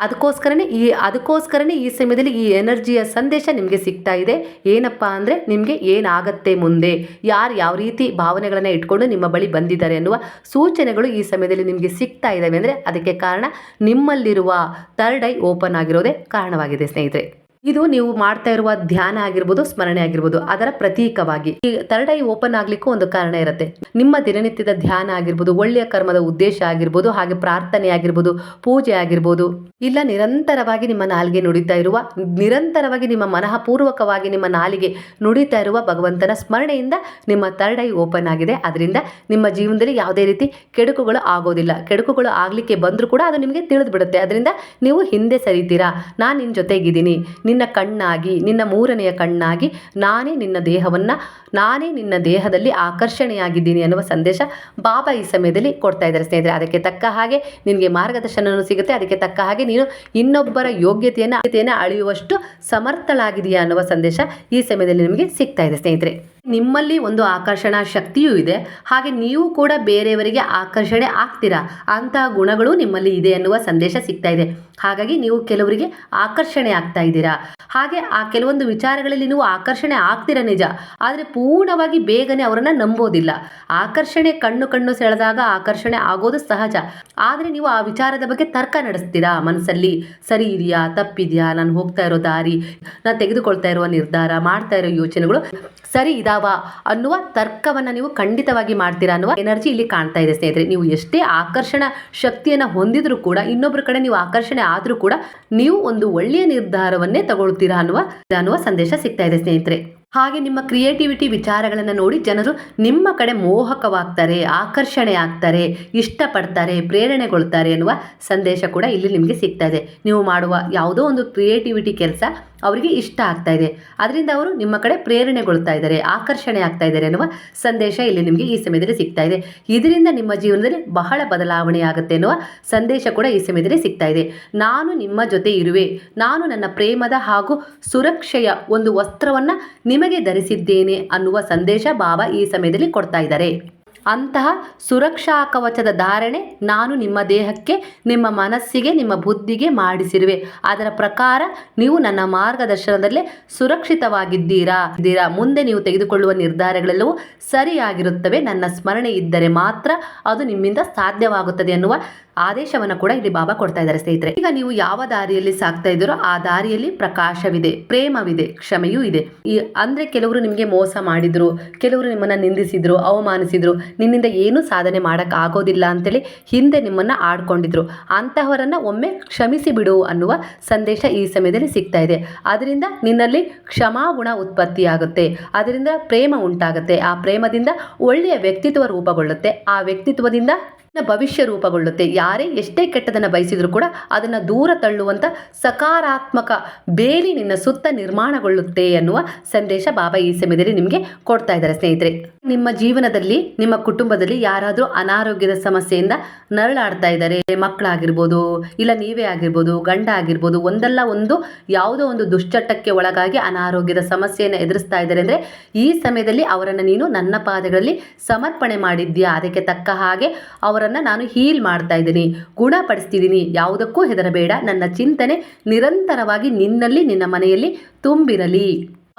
ಅದಕ್ಕೋಸ್ಕರನೇ ಈ ಅದಕ್ಕೋಸ್ಕರನೇ ಈ ಸಮಯದಲ್ಲಿ ಈ ಎನರ್ಜಿಯ ಸಂದೇಶ ನಿಮಗೆ ಸಿಗ್ತಾ ಇದೆ. ಏನಪ್ಪ ಅಂದರೆ ನಿಮಗೆ ಏನಾಗತ್ತೆ ಮುಂದೆ? ಯಾರು ಯಾವ ರೀತಿ ಭಾವನೆಗಳನ್ನು ಇಟ್ಕೊಂಡು ನಿಮ್ಮ ಬಳಿ ಬಂದಿದ್ದಾರೆ ಅನ್ನುವ ಸೂಚನೆಗಳು ಈ ಸಮಯದಲ್ಲಿ ನಿಮಗೆ ಸಿಗ್ತಾ ಇದ್ದಾವೆ ಅಂದರೆ ಅದಕ್ಕೆ ಕಾರಣ ನಿಮ್ಮಲ್ಲಿರುವ ಥರ್ಡ್ ಐ ಓಪನ್ ಆಗಿರೋದೇ ಕಾರಣವಾಗಿದೆ ಸ್ನೇಹಿತರೆ. ಇದು ನೀವು ಮಾಡ್ತಾ ಇರುವ ಧ್ಯಾನ ಆಗಿರ್ಬೋದು, ಸ್ಮರಣೆ ಆಗಿರ್ಬೋದು, ಅದರ ಪ್ರತೀಕವಾಗಿ. ಈ ಥರ್ಡ್ ಐ ಓಪನ್ ಆಗ್ಲಿಕ್ಕೂ ಒಂದು ಕಾರಣ ಇರುತ್ತೆ. ನಿಮ್ಮ ದಿನನಿತ್ಯದ ಧ್ಯಾನ ಆಗಿರ್ಬೋದು, ಒಳ್ಳೆಯ ಕರ್ಮದ ಉದ್ದೇಶ ಆಗಿರ್ಬೋದು, ಹಾಗೆ ಪ್ರಾರ್ಥನೆ ಆಗಿರ್ಬೋದು, ಪೂಜೆ ಆಗಿರ್ಬೋದು, ಇಲ್ಲ ನಿರಂತರವಾಗಿ ನಿಮ್ಮ ನಾಲಿಗೆ ನುಡಿತಾ ಇರುವ, ನಿರಂತರವಾಗಿ ನಿಮ್ಮ ಮನಃಪೂರ್ವಕವಾಗಿ ನಿಮ್ಮ ನಾಲಿಗೆ ನುಡಿತಾ ಇರುವ ಭಗವಂತನ ಸ್ಮರಣೆಯಿಂದ ನಿಮ್ಮ ಥರ್ಡ್ ಐ ಓಪನ್ ಆಗಿದೆ. ಅದರಿಂದ ನಿಮ್ಮ ಜೀವನದಲ್ಲಿ ಯಾವುದೇ ರೀತಿ ಕೆಡುಕುಗಳು ಆಗೋದಿಲ್ಲ. ಕೆಡುಕುಗಳು ಆಗಲಿಕ್ಕೆ ಬಂದರೂ ಕೂಡ ಅದು ನಿಮಗೆ ತಿಳಿದು ಬಿಡುತ್ತೆ. ಅದರಿಂದ ನೀವು ಹಿಂದೆ ಸರಿತೀರಾ? ನಾನು ನಿನ್ನ ಜೊತೆಗಿದ್ದೀನಿ. ನಿನ್ನ ಕಣ್ಣಾಗಿ, ನಿನ್ನ ಮೂರನೆಯ ಕಣ್ಣಾಗಿ ನಾನೇ ನಿನ್ನ ದೇಹವನ್ನು, ನಾನೇ ನಿನ್ನ ದೇಹದಲ್ಲಿ ಆಕರ್ಷಣೆಯಾಗಿದ್ದೀನಿ ಅನ್ನುವ ಸಂದೇಶ ಬಾಬಾ ಈ ಸಮಯದಲ್ಲಿ ಕೊಡ್ತಾ ಇದ್ದಾರೆ ಸ್ನೇಹಿತರೆ. ಅದಕ್ಕೆ ತಕ್ಕ ಹಾಗೆ ನಿನಗೆ ಮಾರ್ಗದರ್ಶನವೂ ಸಿಗುತ್ತೆ. ಅದಕ್ಕೆ ತಕ್ಕ ಹಾಗೆ ನೀನು ಇನ್ನೊಬ್ಬರ ಯೋಗ್ಯತೆಯನ್ನು ಅಳೆಯುವಷ್ಟು ಸಮರ್ಥಳಾಗಿದೆಯಾ ಅನ್ನುವ ಸಂದೇಶ ಈ ಸಮಯದಲ್ಲಿ ನಿಮಗೆ ಸಿಗ್ತಾ ಇದೆ ಸ್ನೇಹಿತರೆ. ನಿಮ್ಮಲ್ಲಿ ಒಂದು ಆಕರ್ಷಣಾ ಶಕ್ತಿಯೂ ಇದೆ. ಹಾಗೆ ನೀವು ಕೂಡ ಬೇರೆಯವರಿಗೆ ಆಕರ್ಷಣೆ ಆಗ್ತೀರಾ? ಅಂತಹ ಗುಣಗಳು ನಿಮ್ಮಲ್ಲಿ ಇದೆ ಎನ್ನುವ ಸಂದೇಶ ಸಿಗ್ತಾ ಇದೆ. ಹಾಗಾಗಿ ನೀವು ಕೆಲವರಿಗೆ ಆಕರ್ಷಣೆ ಆಗ್ತಾ ಇದ್ದೀರಾ? ಹಾಗೆ ಆ ಕೆಲವೊಂದು ವಿಚಾರಗಳಲ್ಲಿ ನೀವು ಆಕರ್ಷಣೆ ಆಗ್ತೀರಾ ನಿಜ? ಆದರೆ ಪೂರ್ಣವಾಗಿ ಬೇಗನೆ ಅವರನ್ನು ನಂಬೋದಿಲ್ಲ. ಆಕರ್ಷಣೆ ಕಣ್ಣು ಕಣ್ಣು ಸೆಳೆದಾಗ ಆಕರ್ಷಣೆ ಆಗೋದು ಸಹಜ. ಆದರೆ ನೀವು ಆ ವಿಚಾರದ ಬಗ್ಗೆ ತರ್ಕ ನಡೆಸ್ತೀರಾ? ಮನಸ್ಸಲ್ಲಿ ಸರಿ ಇದೆಯಾ? ತಪ್ಪಿದೆಯಾ? ನಾನು ಹೋಗ್ತಾ ಇರೋ ದಾರಿ, ನಾನು ತೆಗೆದುಕೊಳ್ತಾ ಇರುವ ನಿರ್ಧಾರ, ಮಾಡ್ತಾ ಇರೋ ಯೋಚನೆಗಳು ಸರಿ ಇದಾವ ಅನ್ನುವ ತರ್ಕವನ್ನು ನೀವು ಖಂಡಿತವಾಗಿ ಮಾಡ್ತೀರಾ ಅನ್ನುವ ಎನರ್ಜಿ ಇಲ್ಲಿ ಕಾಣ್ತಾ ಇದೆ ಸ್ನೇಹಿತರೆ. ನೀವು ಎಷ್ಟೇ ಆಕರ್ಷಣ ಶಕ್ತಿಯನ್ನು ಹೊಂದಿದ್ರೂ ಕೂಡ ಇನ್ನೊಬ್ಬರ ಕಡೆ ನೀವು ಆಕರ್ಷಣೆ ಆದರೂ ಕೂಡ, ನೀವು ಒಂದು ಒಳ್ಳೆಯ ನಿರ್ಧಾರವನ್ನೇ ತಗೊಳ್ತೀರಾ ಅನ್ನುವ ಅನ್ನುವ ಸಂದೇಶ ಸಿಗ್ತಾ ಇದೆ ಸ್ನೇಹಿತರೆ. ಹಾಗೆ ನಿಮ್ಮ ಕ್ರಿಯೇಟಿವಿಟಿ ವಿಚಾರಗಳನ್ನು ನೋಡಿ ಜನರು ನಿಮ್ಮ ಕಡೆ ಮೋಹಕವಾಗ್ತಾರೆ, ಆಕರ್ಷಣೆ ಆಗ್ತಾರೆ, ಇಷ್ಟಪಡ್ತಾರೆ, ಪ್ರೇರಣೆಗೊಳ್ತಾರೆ ಅನ್ನುವ ಸಂದೇಶ ಕೂಡ ಇಲ್ಲಿ ನಿಮಗೆ ಸಿಗ್ತಾ ಇದೆ. ನೀವು ಮಾಡುವ ಯಾವುದೋ ಒಂದು ಕ್ರಿಯೇಟಿವಿಟಿ ಕೆಲಸ ಅವರಿಗೆ ಇಷ್ಟ ಆಗ್ತಾ ಇದೆ. ಅದರಿಂದ ಅವರು ನಿಮ್ಮ ಕಡೆ ಪ್ರೇರಣೆಗೊಳ್ತಾ ಇದ್ದಾರೆ, ಆಕರ್ಷಣೆ ಆಗ್ತಾ ಇದ್ದಾರೆ ಅನ್ನುವ ಸಂದೇಶ ಇಲ್ಲಿ ನಿಮಗೆ ಈ ಸಮಯದಲ್ಲಿ ಸಿಗ್ತಾ ಇದೆ. ಇದರಿಂದ ನಿಮ್ಮ ಜೀವನದಲ್ಲಿ ಬಹಳ ಬದಲಾವಣೆ ಆಗುತ್ತೆ ಅನ್ನುವ ಸಂದೇಶ ಕೂಡ ಈ ಸಮಯದಲ್ಲಿ ಸಿಗ್ತಾ ಇದೆ. ನಾನು ನಿಮ್ಮ ಜೊತೆ ಇರುವೆ. ನಾನು ನನ್ನ ಪ್ರೇಮದ ಹಾಗೂ ಸುರಕ್ಷೆಯ ಒಂದು ವಸ್ತ್ರವನ್ನು ನಿಮಗೆ ಧರಿಸಿದ್ದೇನೆ ಅನ್ನುವ ಸಂದೇಶ ಬಾಬಾ ಈ ಸಮಯದಲ್ಲಿ ಕೊಡ್ತಾ ಇದ್ದಾರೆ. ಅಂತಹ ಸುರಕ್ಷಾ ಕವಚದ ಧಾರಣೆ ನಾನು ನಿಮ್ಮ ದೇಹಕ್ಕೆ, ನಿಮ್ಮ ಮನಸ್ಸಿಗೆ, ನಿಮ್ಮ ಬುದ್ಧಿಗೆ ಮಾಡಿಸಿರುವೆ. ಅದರ ಪ್ರಕಾರ ನೀವು ನನ್ನ ಮಾರ್ಗದರ್ಶನದಲ್ಲೇ ಸುರಕ್ಷಿತವಾಗಿದ್ದೀರಾ? ಇದ್ದೀರಾ? ಮುಂದೆ ನೀವು ತೆಗೆದುಕೊಳ್ಳುವ ನಿರ್ಧಾರಗಳೆಲ್ಲವೂ ಸರಿಯಾಗಿರುತ್ತವೆ. ನನ್ನ ಸ್ಮರಣೆ ಇದ್ದರೆ ಮಾತ್ರ ಅದು ನಿಮ್ಮಿಂದ ಸಾಧ್ಯವಾಗುತ್ತದೆ ಅನ್ನುವ ಆದೇಶವನ್ನು ಕೂಡ ಇಲ್ಲಿ ಬಾಬಾ ಕೊಡ್ತಾ ಇದ್ದಾರೆ ಸ್ನೇಹಿತರೆ. ಈಗ ನೀವು ಯಾವ ದಾರಿಯಲ್ಲಿ ಸಾಕ್ತಾ ಇದ್ದೀರೋ ಆ ದಾರಿಯಲ್ಲಿ ಪ್ರಕಾಶವಿದೆ, ಪ್ರೇಮವಿದೆ, ಕ್ಷಮೆಯೂ ಇದೆ. ಈ ಅಂದ್ರೆ ಕೆಲವರು ನಿಮಗೆ ಮೋಸ ಮಾಡಿದ್ರು, ಕೆಲವರು ನಿಮ್ಮನ್ನ ನಿಂದಿಸಿದ್ರು, ಅವಮಾನಿಸಿದ್ರು, ನಿನ್ನಿಂದ ಏನೂ ಸಾಧನೆ ಮಾಡಕ್ ಆಗೋದಿಲ್ಲ ಅಂತೇಳಿ ಹಿಂದೆ ನಿಮ್ಮನ್ನ ಆಡ್ಕೊಂಡಿದ್ರು. ಅಂತಹವರನ್ನ ಒಮ್ಮೆ ಕ್ಷಮಿಸಿ ಬಿಡು ಅನ್ನುವ ಸಂದೇಶ ಈ ಸಮಯದಲ್ಲಿ ಸಿಗ್ತಾ ಇದೆ. ಅದರಿಂದ ನಿನ್ನಲ್ಲಿ ಕ್ಷಮಾಗುಣ ಉತ್ಪತ್ತಿಯಾಗುತ್ತೆ. ಅದರಿಂದ ಪ್ರೇಮ ಉಂಟಾಗುತ್ತೆ. ಆ ಪ್ರೇಮದಿಂದ ಒಳ್ಳೆಯ ವ್ಯಕ್ತಿತ್ವ ರೂಪಗೊಳ್ಳುತ್ತೆ. ಆ ವ್ಯಕ್ತಿತ್ವದಿಂದ ಭವಿಷ್ಯ ರೂಪುಗೊಳ್ಳುತ್ತೆ. ಯಾರೇ ಎಷ್ಟೇ ಕೆಟ್ಟದನ್ನು ಬಯಸಿದ್ರು ಕೂಡ ಅದನ್ನು ದೂರ ತಳ್ಳುವಂಥ ಸಕಾರಾತ್ಮಕ ಬೇಲಿ ನಿನ್ನ ಸುತ್ತ ನಿರ್ಮಾಣಗೊಳ್ಳುತ್ತೆ ಅನ್ನುವ ಸಂದೇಶ ಬಾಬಾ ಈ ಸಮಯದಲ್ಲಿ ನಿಮಗೆ ಕೊಡ್ತಾ ಇದ್ದಾರೆ ಸ್ನೇಹಿತರೆ. ನಿಮ್ಮ ಜೀವನದಲ್ಲಿ, ನಿಮ್ಮ ಕುಟುಂಬದಲ್ಲಿ ಯಾರಾದರೂ ಅನಾರೋಗ್ಯದ ಸಮಸ್ಯೆಯಿಂದ ನರಳಾಡ್ತಾ ಇದ್ದಾರೆ, ಮಕ್ಕಳಾಗಿರ್ಬೋದು, ಇಲ್ಲ ನೀವೇ ಆಗಿರ್ಬೋದು, ಗಂಡ ಆಗಿರ್ಬೋದು, ಒಂದಲ್ಲ ಒಂದು ಯಾವುದೋ ಒಂದು ದುಶ್ಚಟಕ್ಕೆ ಒಳಗಾಗಿ ಅನಾರೋಗ್ಯದ ಸಮಸ್ಯೆಯನ್ನು ಎದುರಿಸ್ತಾ ಇದ್ದಾರೆ ಅಂದರೆ ಈ ಸಮಯದಲ್ಲಿ ಅವರನ್ನು ನೀನು ನನ್ನ ಪಾದಗಳಲ್ಲಿ ಸಮರ್ಪಣೆ ಮಾಡಿದ್ಯಾ? ಅದಕ್ಕೆ ತಕ್ಕ ಹಾಗೆ ಅವರನ್ನು ನಾನು ಹೀಲ್ ಮಾಡ್ತಾ ಇದ್ದೀನಿ, ಗುಣಪಡಿಸ್ತಿದ್ದೀನಿ, ಯಾವುದಕ್ಕೂ ಹೆದರಬೇಡ. ನನ್ನ ಚಿಂತನೆ ನಿರಂತರವಾಗಿ ನಿನ್ನಲ್ಲಿ, ನಿನ್ನ ಮನೆಯಲ್ಲಿ ತುಂಬಿರಲಿ.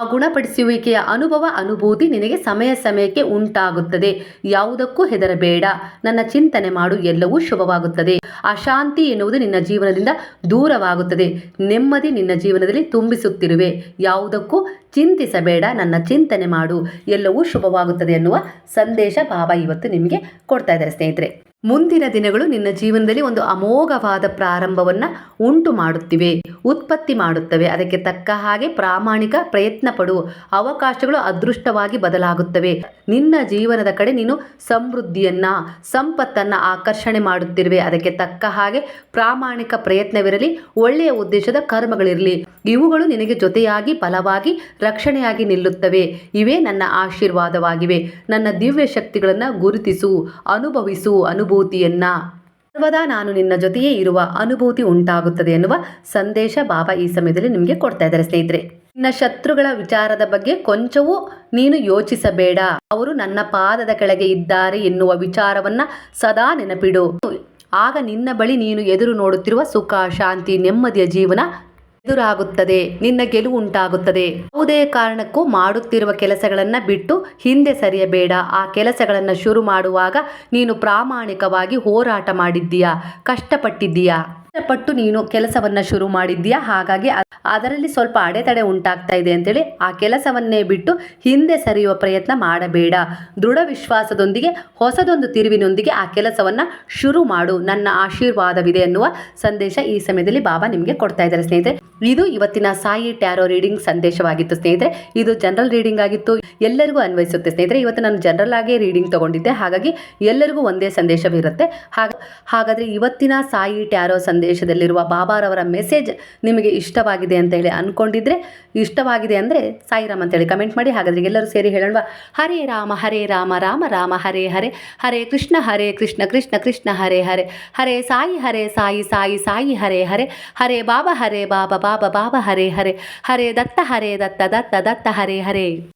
ಗುಣಪಡಿಸುವಿಕೆಯ ಅನುಭವ ಅನುಭೂತಿ ನಿನಗೆ ಸಮಯ ಸಮಯಕ್ಕೆ ಉಂಟಾಗುತ್ತದೆ. ಯಾವುದಕ್ಕೂ ಹೆದರಬೇಡ. ನನ್ನ ಚಿಂತನೆ ಮಾಡು, ಎಲ್ಲವೂ ಶುಭವಾಗುತ್ತದೆ. ಅಶಾಂತಿ ಎನ್ನುವುದು ನಿನ್ನ ಜೀವನದಿಂದ ದೂರವಾಗುತ್ತದೆ. ನೆಮ್ಮದಿ ನಿನ್ನ ಜೀವನದಲ್ಲಿ ತುಂಬಿಸುತ್ತಿರುವೆ. ಯಾವುದಕ್ಕೂ ಚಿಂತಿಸಬೇಡ. ನನ್ನ ಚಿಂತನೆ ಮಾಡು, ಎಲ್ಲವೂ ಶುಭವಾಗುತ್ತದೆ ಎನ್ನುವ ಸಂದೇಶ ಬಾಬಾ ಇವತ್ತು ನಿಮಗೆ ಕೊಡ್ತಾ ಇದ್ದಾರೆ ಸ್ನೇಹಿತರೆ. ಮುಂದಿನ ದಿನಗಳು ನಿನ್ನ ಜೀವನದಲ್ಲಿ ಒಂದು ಅಮೋಘವಾದ ಪ್ರಾರಂಭವನ್ನು ಉಂಟು ಮಾಡುತ್ತಿವೆ, ಉತ್ಪತ್ತಿ ಮಾಡುತ್ತವೆ. ಅದಕ್ಕೆ ತಕ್ಕ ಹಾಗೆ ಪ್ರಾಮಾಣಿಕ ಪ್ರಯತ್ನ ಪಡು. ಅವಕಾಶಗಳು ಅದೃಷ್ಟವಾಗಿ ಬದಲಾಗುತ್ತವೆ. ನಿನ್ನ ಜೀವನದ ಕಡೆ ನೀನು ಸಮೃದ್ಧಿಯನ್ನ, ಸಂಪತ್ತನ್ನ ಆಕರ್ಷಣೆ ಮಾಡುತ್ತಿರುವೆ. ಅದಕ್ಕೆ ತಕ್ಕ ಹಾಗೆ ಪ್ರಾಮಾಣಿಕ ಪ್ರಯತ್ನವಿರಲಿ. ಒಳ್ಳೆಯ ಉದ್ದೇಶದ ಕರ್ಮಗಳಿರಲಿ. ಇವುಗಳು ನಿನಗೆ ಜೊತೆಯಾಗಿ ಫಲವಾಗಿ ರಕ್ಷಣೆಯಾಗಿ ನಿಲ್ಲುತ್ತವೆ. ಇವೇ ನನ್ನ ಆಶೀರ್ವಾದವಾಗಿವೆ. ನನ್ನ ದಿವ್ಯ ಶಕ್ತಿಗಳನ್ನು ಗುರುತಿಸು, ಅನುಭವಿಸು ಅನುಭೂತಿಯನ್ನ. ಸರ್ವದಾ ನಾನು ನಿನ್ನ ಜೊತೆಯೇ ಇರುವ ಅನುಭೂತಿ ಉಂಟಾಗುತ್ತದೆ ಎನ್ನುವ ಸಂದೇಶ ಬಾಬಾ ಈ ಸಮಯದಲ್ಲಿ ನಿಮಗೆ ಕೊಡ್ತಾ ಇದ್ದಾರೆ ಸ್ನೇಹಿತರೆ. ನಿನ್ನ ಶತ್ರುಗಳ ವಿಚಾರದ ಬಗ್ಗೆ ಕೊಂಚವೂ ನೀನು ಯೋಚಿಸಬೇಡ. ಅವರು ನನ್ನ ಪಾದದ ಕೆಳಗೆ ಇದ್ದಾರೆ ಎನ್ನುವ ವಿಚಾರವನ್ನ ಸದಾ ನೆನಪಿಡು. ಆಗ ನಿನ್ನ ಬಳಿ ನೀನು ಎದುರು ನೋಡುತ್ತಿರುವ ಸುಖ, ಶಾಂತಿ, ನೆಮ್ಮದಿಯ ಜೀವನ ಎದುರಾಗುತ್ತದೆ, ನಿನ್ನ ಗೆಲುವು ಉಂಟಾಗುತ್ತದೆ. ಯಾವುದೇ ಕಾರಣಕ್ಕೂ ಮಾಡುತ್ತಿರುವ ಕೆಲಸಗಳನ್ನ ಬಿಟ್ಟು ಹಿಂದೆ ಸರಿಯಬೇಡ. ಆ ಕೆಲಸಗಳನ್ನ ಶುರು ಮಾಡುವಾಗ ನೀನು ಪ್ರಾಮಾಣಿಕವಾಗಿ ಹೋರಾಟ ಮಾಡಿದ್ದೀಯಾ? ಕಷ್ಟಪಟ್ಟಿದ್ದೀಯಾ? ಕಷ್ಟಪಟ್ಟು ನೀನು ಕೆಲಸವನ್ನ ಶುರು ಮಾಡಿದ್ಯಾ ಹಾಗಾಗಿ ಅದರಲ್ಲಿ ಸ್ವಲ್ಪ ಅಡೆತಡೆ ಉಂಟಾಗ್ತಾ ಇದೆ ಅಂತೇಳಿ ಆ ಕೆಲಸವನ್ನೇ ಬಿಟ್ಟು ಹಿಂದೆ ಸರಿಯುವ ಪ್ರಯತ್ನ ಮಾಡಬೇಡ. ದೃಢ ವಿಶ್ವಾಸದೊಂದಿಗೆ, ಹೊಸದೊಂದು ತಿರುವಿನೊಂದಿಗೆ ಆ ಕೆಲಸವನ್ನ ಶುರು ಮಾಡು. ನನ್ನ ಆಶೀರ್ವಾದವಿದೆ ಎನ್ನುವ ಸಂದೇಶ ಈ ಸಮಯದಲ್ಲಿ ಬಾಬಾ ನಿಮಗೆ ಕೊಡ್ತಾ ಇದ್ದಾರೆ ಸ್ನೇಹಿತರೆ. ಇದು ಇವತ್ತಿನ ಸಾಯಿ ಟ್ಯಾರೋ ರೀಡಿಂಗ್ ಸಂದೇಶವಾಗಿತ್ತು ಸ್ನೇಹಿತರೆ. ಇದು ಜನರಲ್ ರೀಡಿಂಗ್ ಆಗಿತ್ತು. ಎಲ್ಲರಿಗೂ ಅನ್ವಯಿಸುತ್ತೆ ಸ್ನೇಹಿತರೆ, ಇವತ್ತು ನಾನು ಜನರಲ್ ಆಗಿ ರೀಡಿಂಗ್ ತಗೊಂಡಿದ್ದೆ. ಹಾಗಾಗಿ ಎಲ್ಲರಿಗೂ ಒಂದೇ ಸಂದೇಶವಿರುತ್ತೆ. ಹಾಗಾದ್ರೆ ಇವತ್ತಿನ ಸಾಯಿ ಟ್ಯಾರೋ ಸಂದೇಶದಲ್ಲಿರುವ ಬಾಬಾರವರ ಮೆಸೇಜ್ ನಿಮಗೆ ಇಷ್ಟವಾಗಿದೆ ಅಂತ ಹೇಳಿ ಅಂದ್ಕೊಂಡಿದ್ರೆ ಇಷ್ಟವಾಗಿದೆ ಅಂದರೆ ಸಾಯಿರಾಮ್ ಅಂತೇಳಿ ಕಮೆಂಟ್ ಮಾಡಿ. ಹಾಗಾದರೆ ಎಲ್ಲರೂ ಸೇರಿ ಹೇಳೋಣ ಹರೇ ರಾಮ ಹರೇ ರಾಮ ರಾಮ ರಾಮ, ಹರೇ ಹರೇ. ಹರೇ ಕೃಷ್ಣ ಹರೇ ಕೃಷ್ಣ ಕೃಷ್ಣ ಕೃಷ್ಣ, ಹರೇ ಹರೇ. ಹರೇ ಸಾಯಿ ಹರೇ ಸಾಯಿ ಸಾಯಿ ಸಾಯಿ, ಹರೇ ಹರೇ. ಹರೇ ಬಾಬಾ ಹರೇ ಬಾಬಾ ಬಾಬಾ ಬಾಬಾ, ಹರೇ ಹರೇ. ಹರೇ ದತ್ತ ಹರೇ ದತ್ತ ದತ್ತ ದತ್ತ, ಹರೇ ಹರೇ.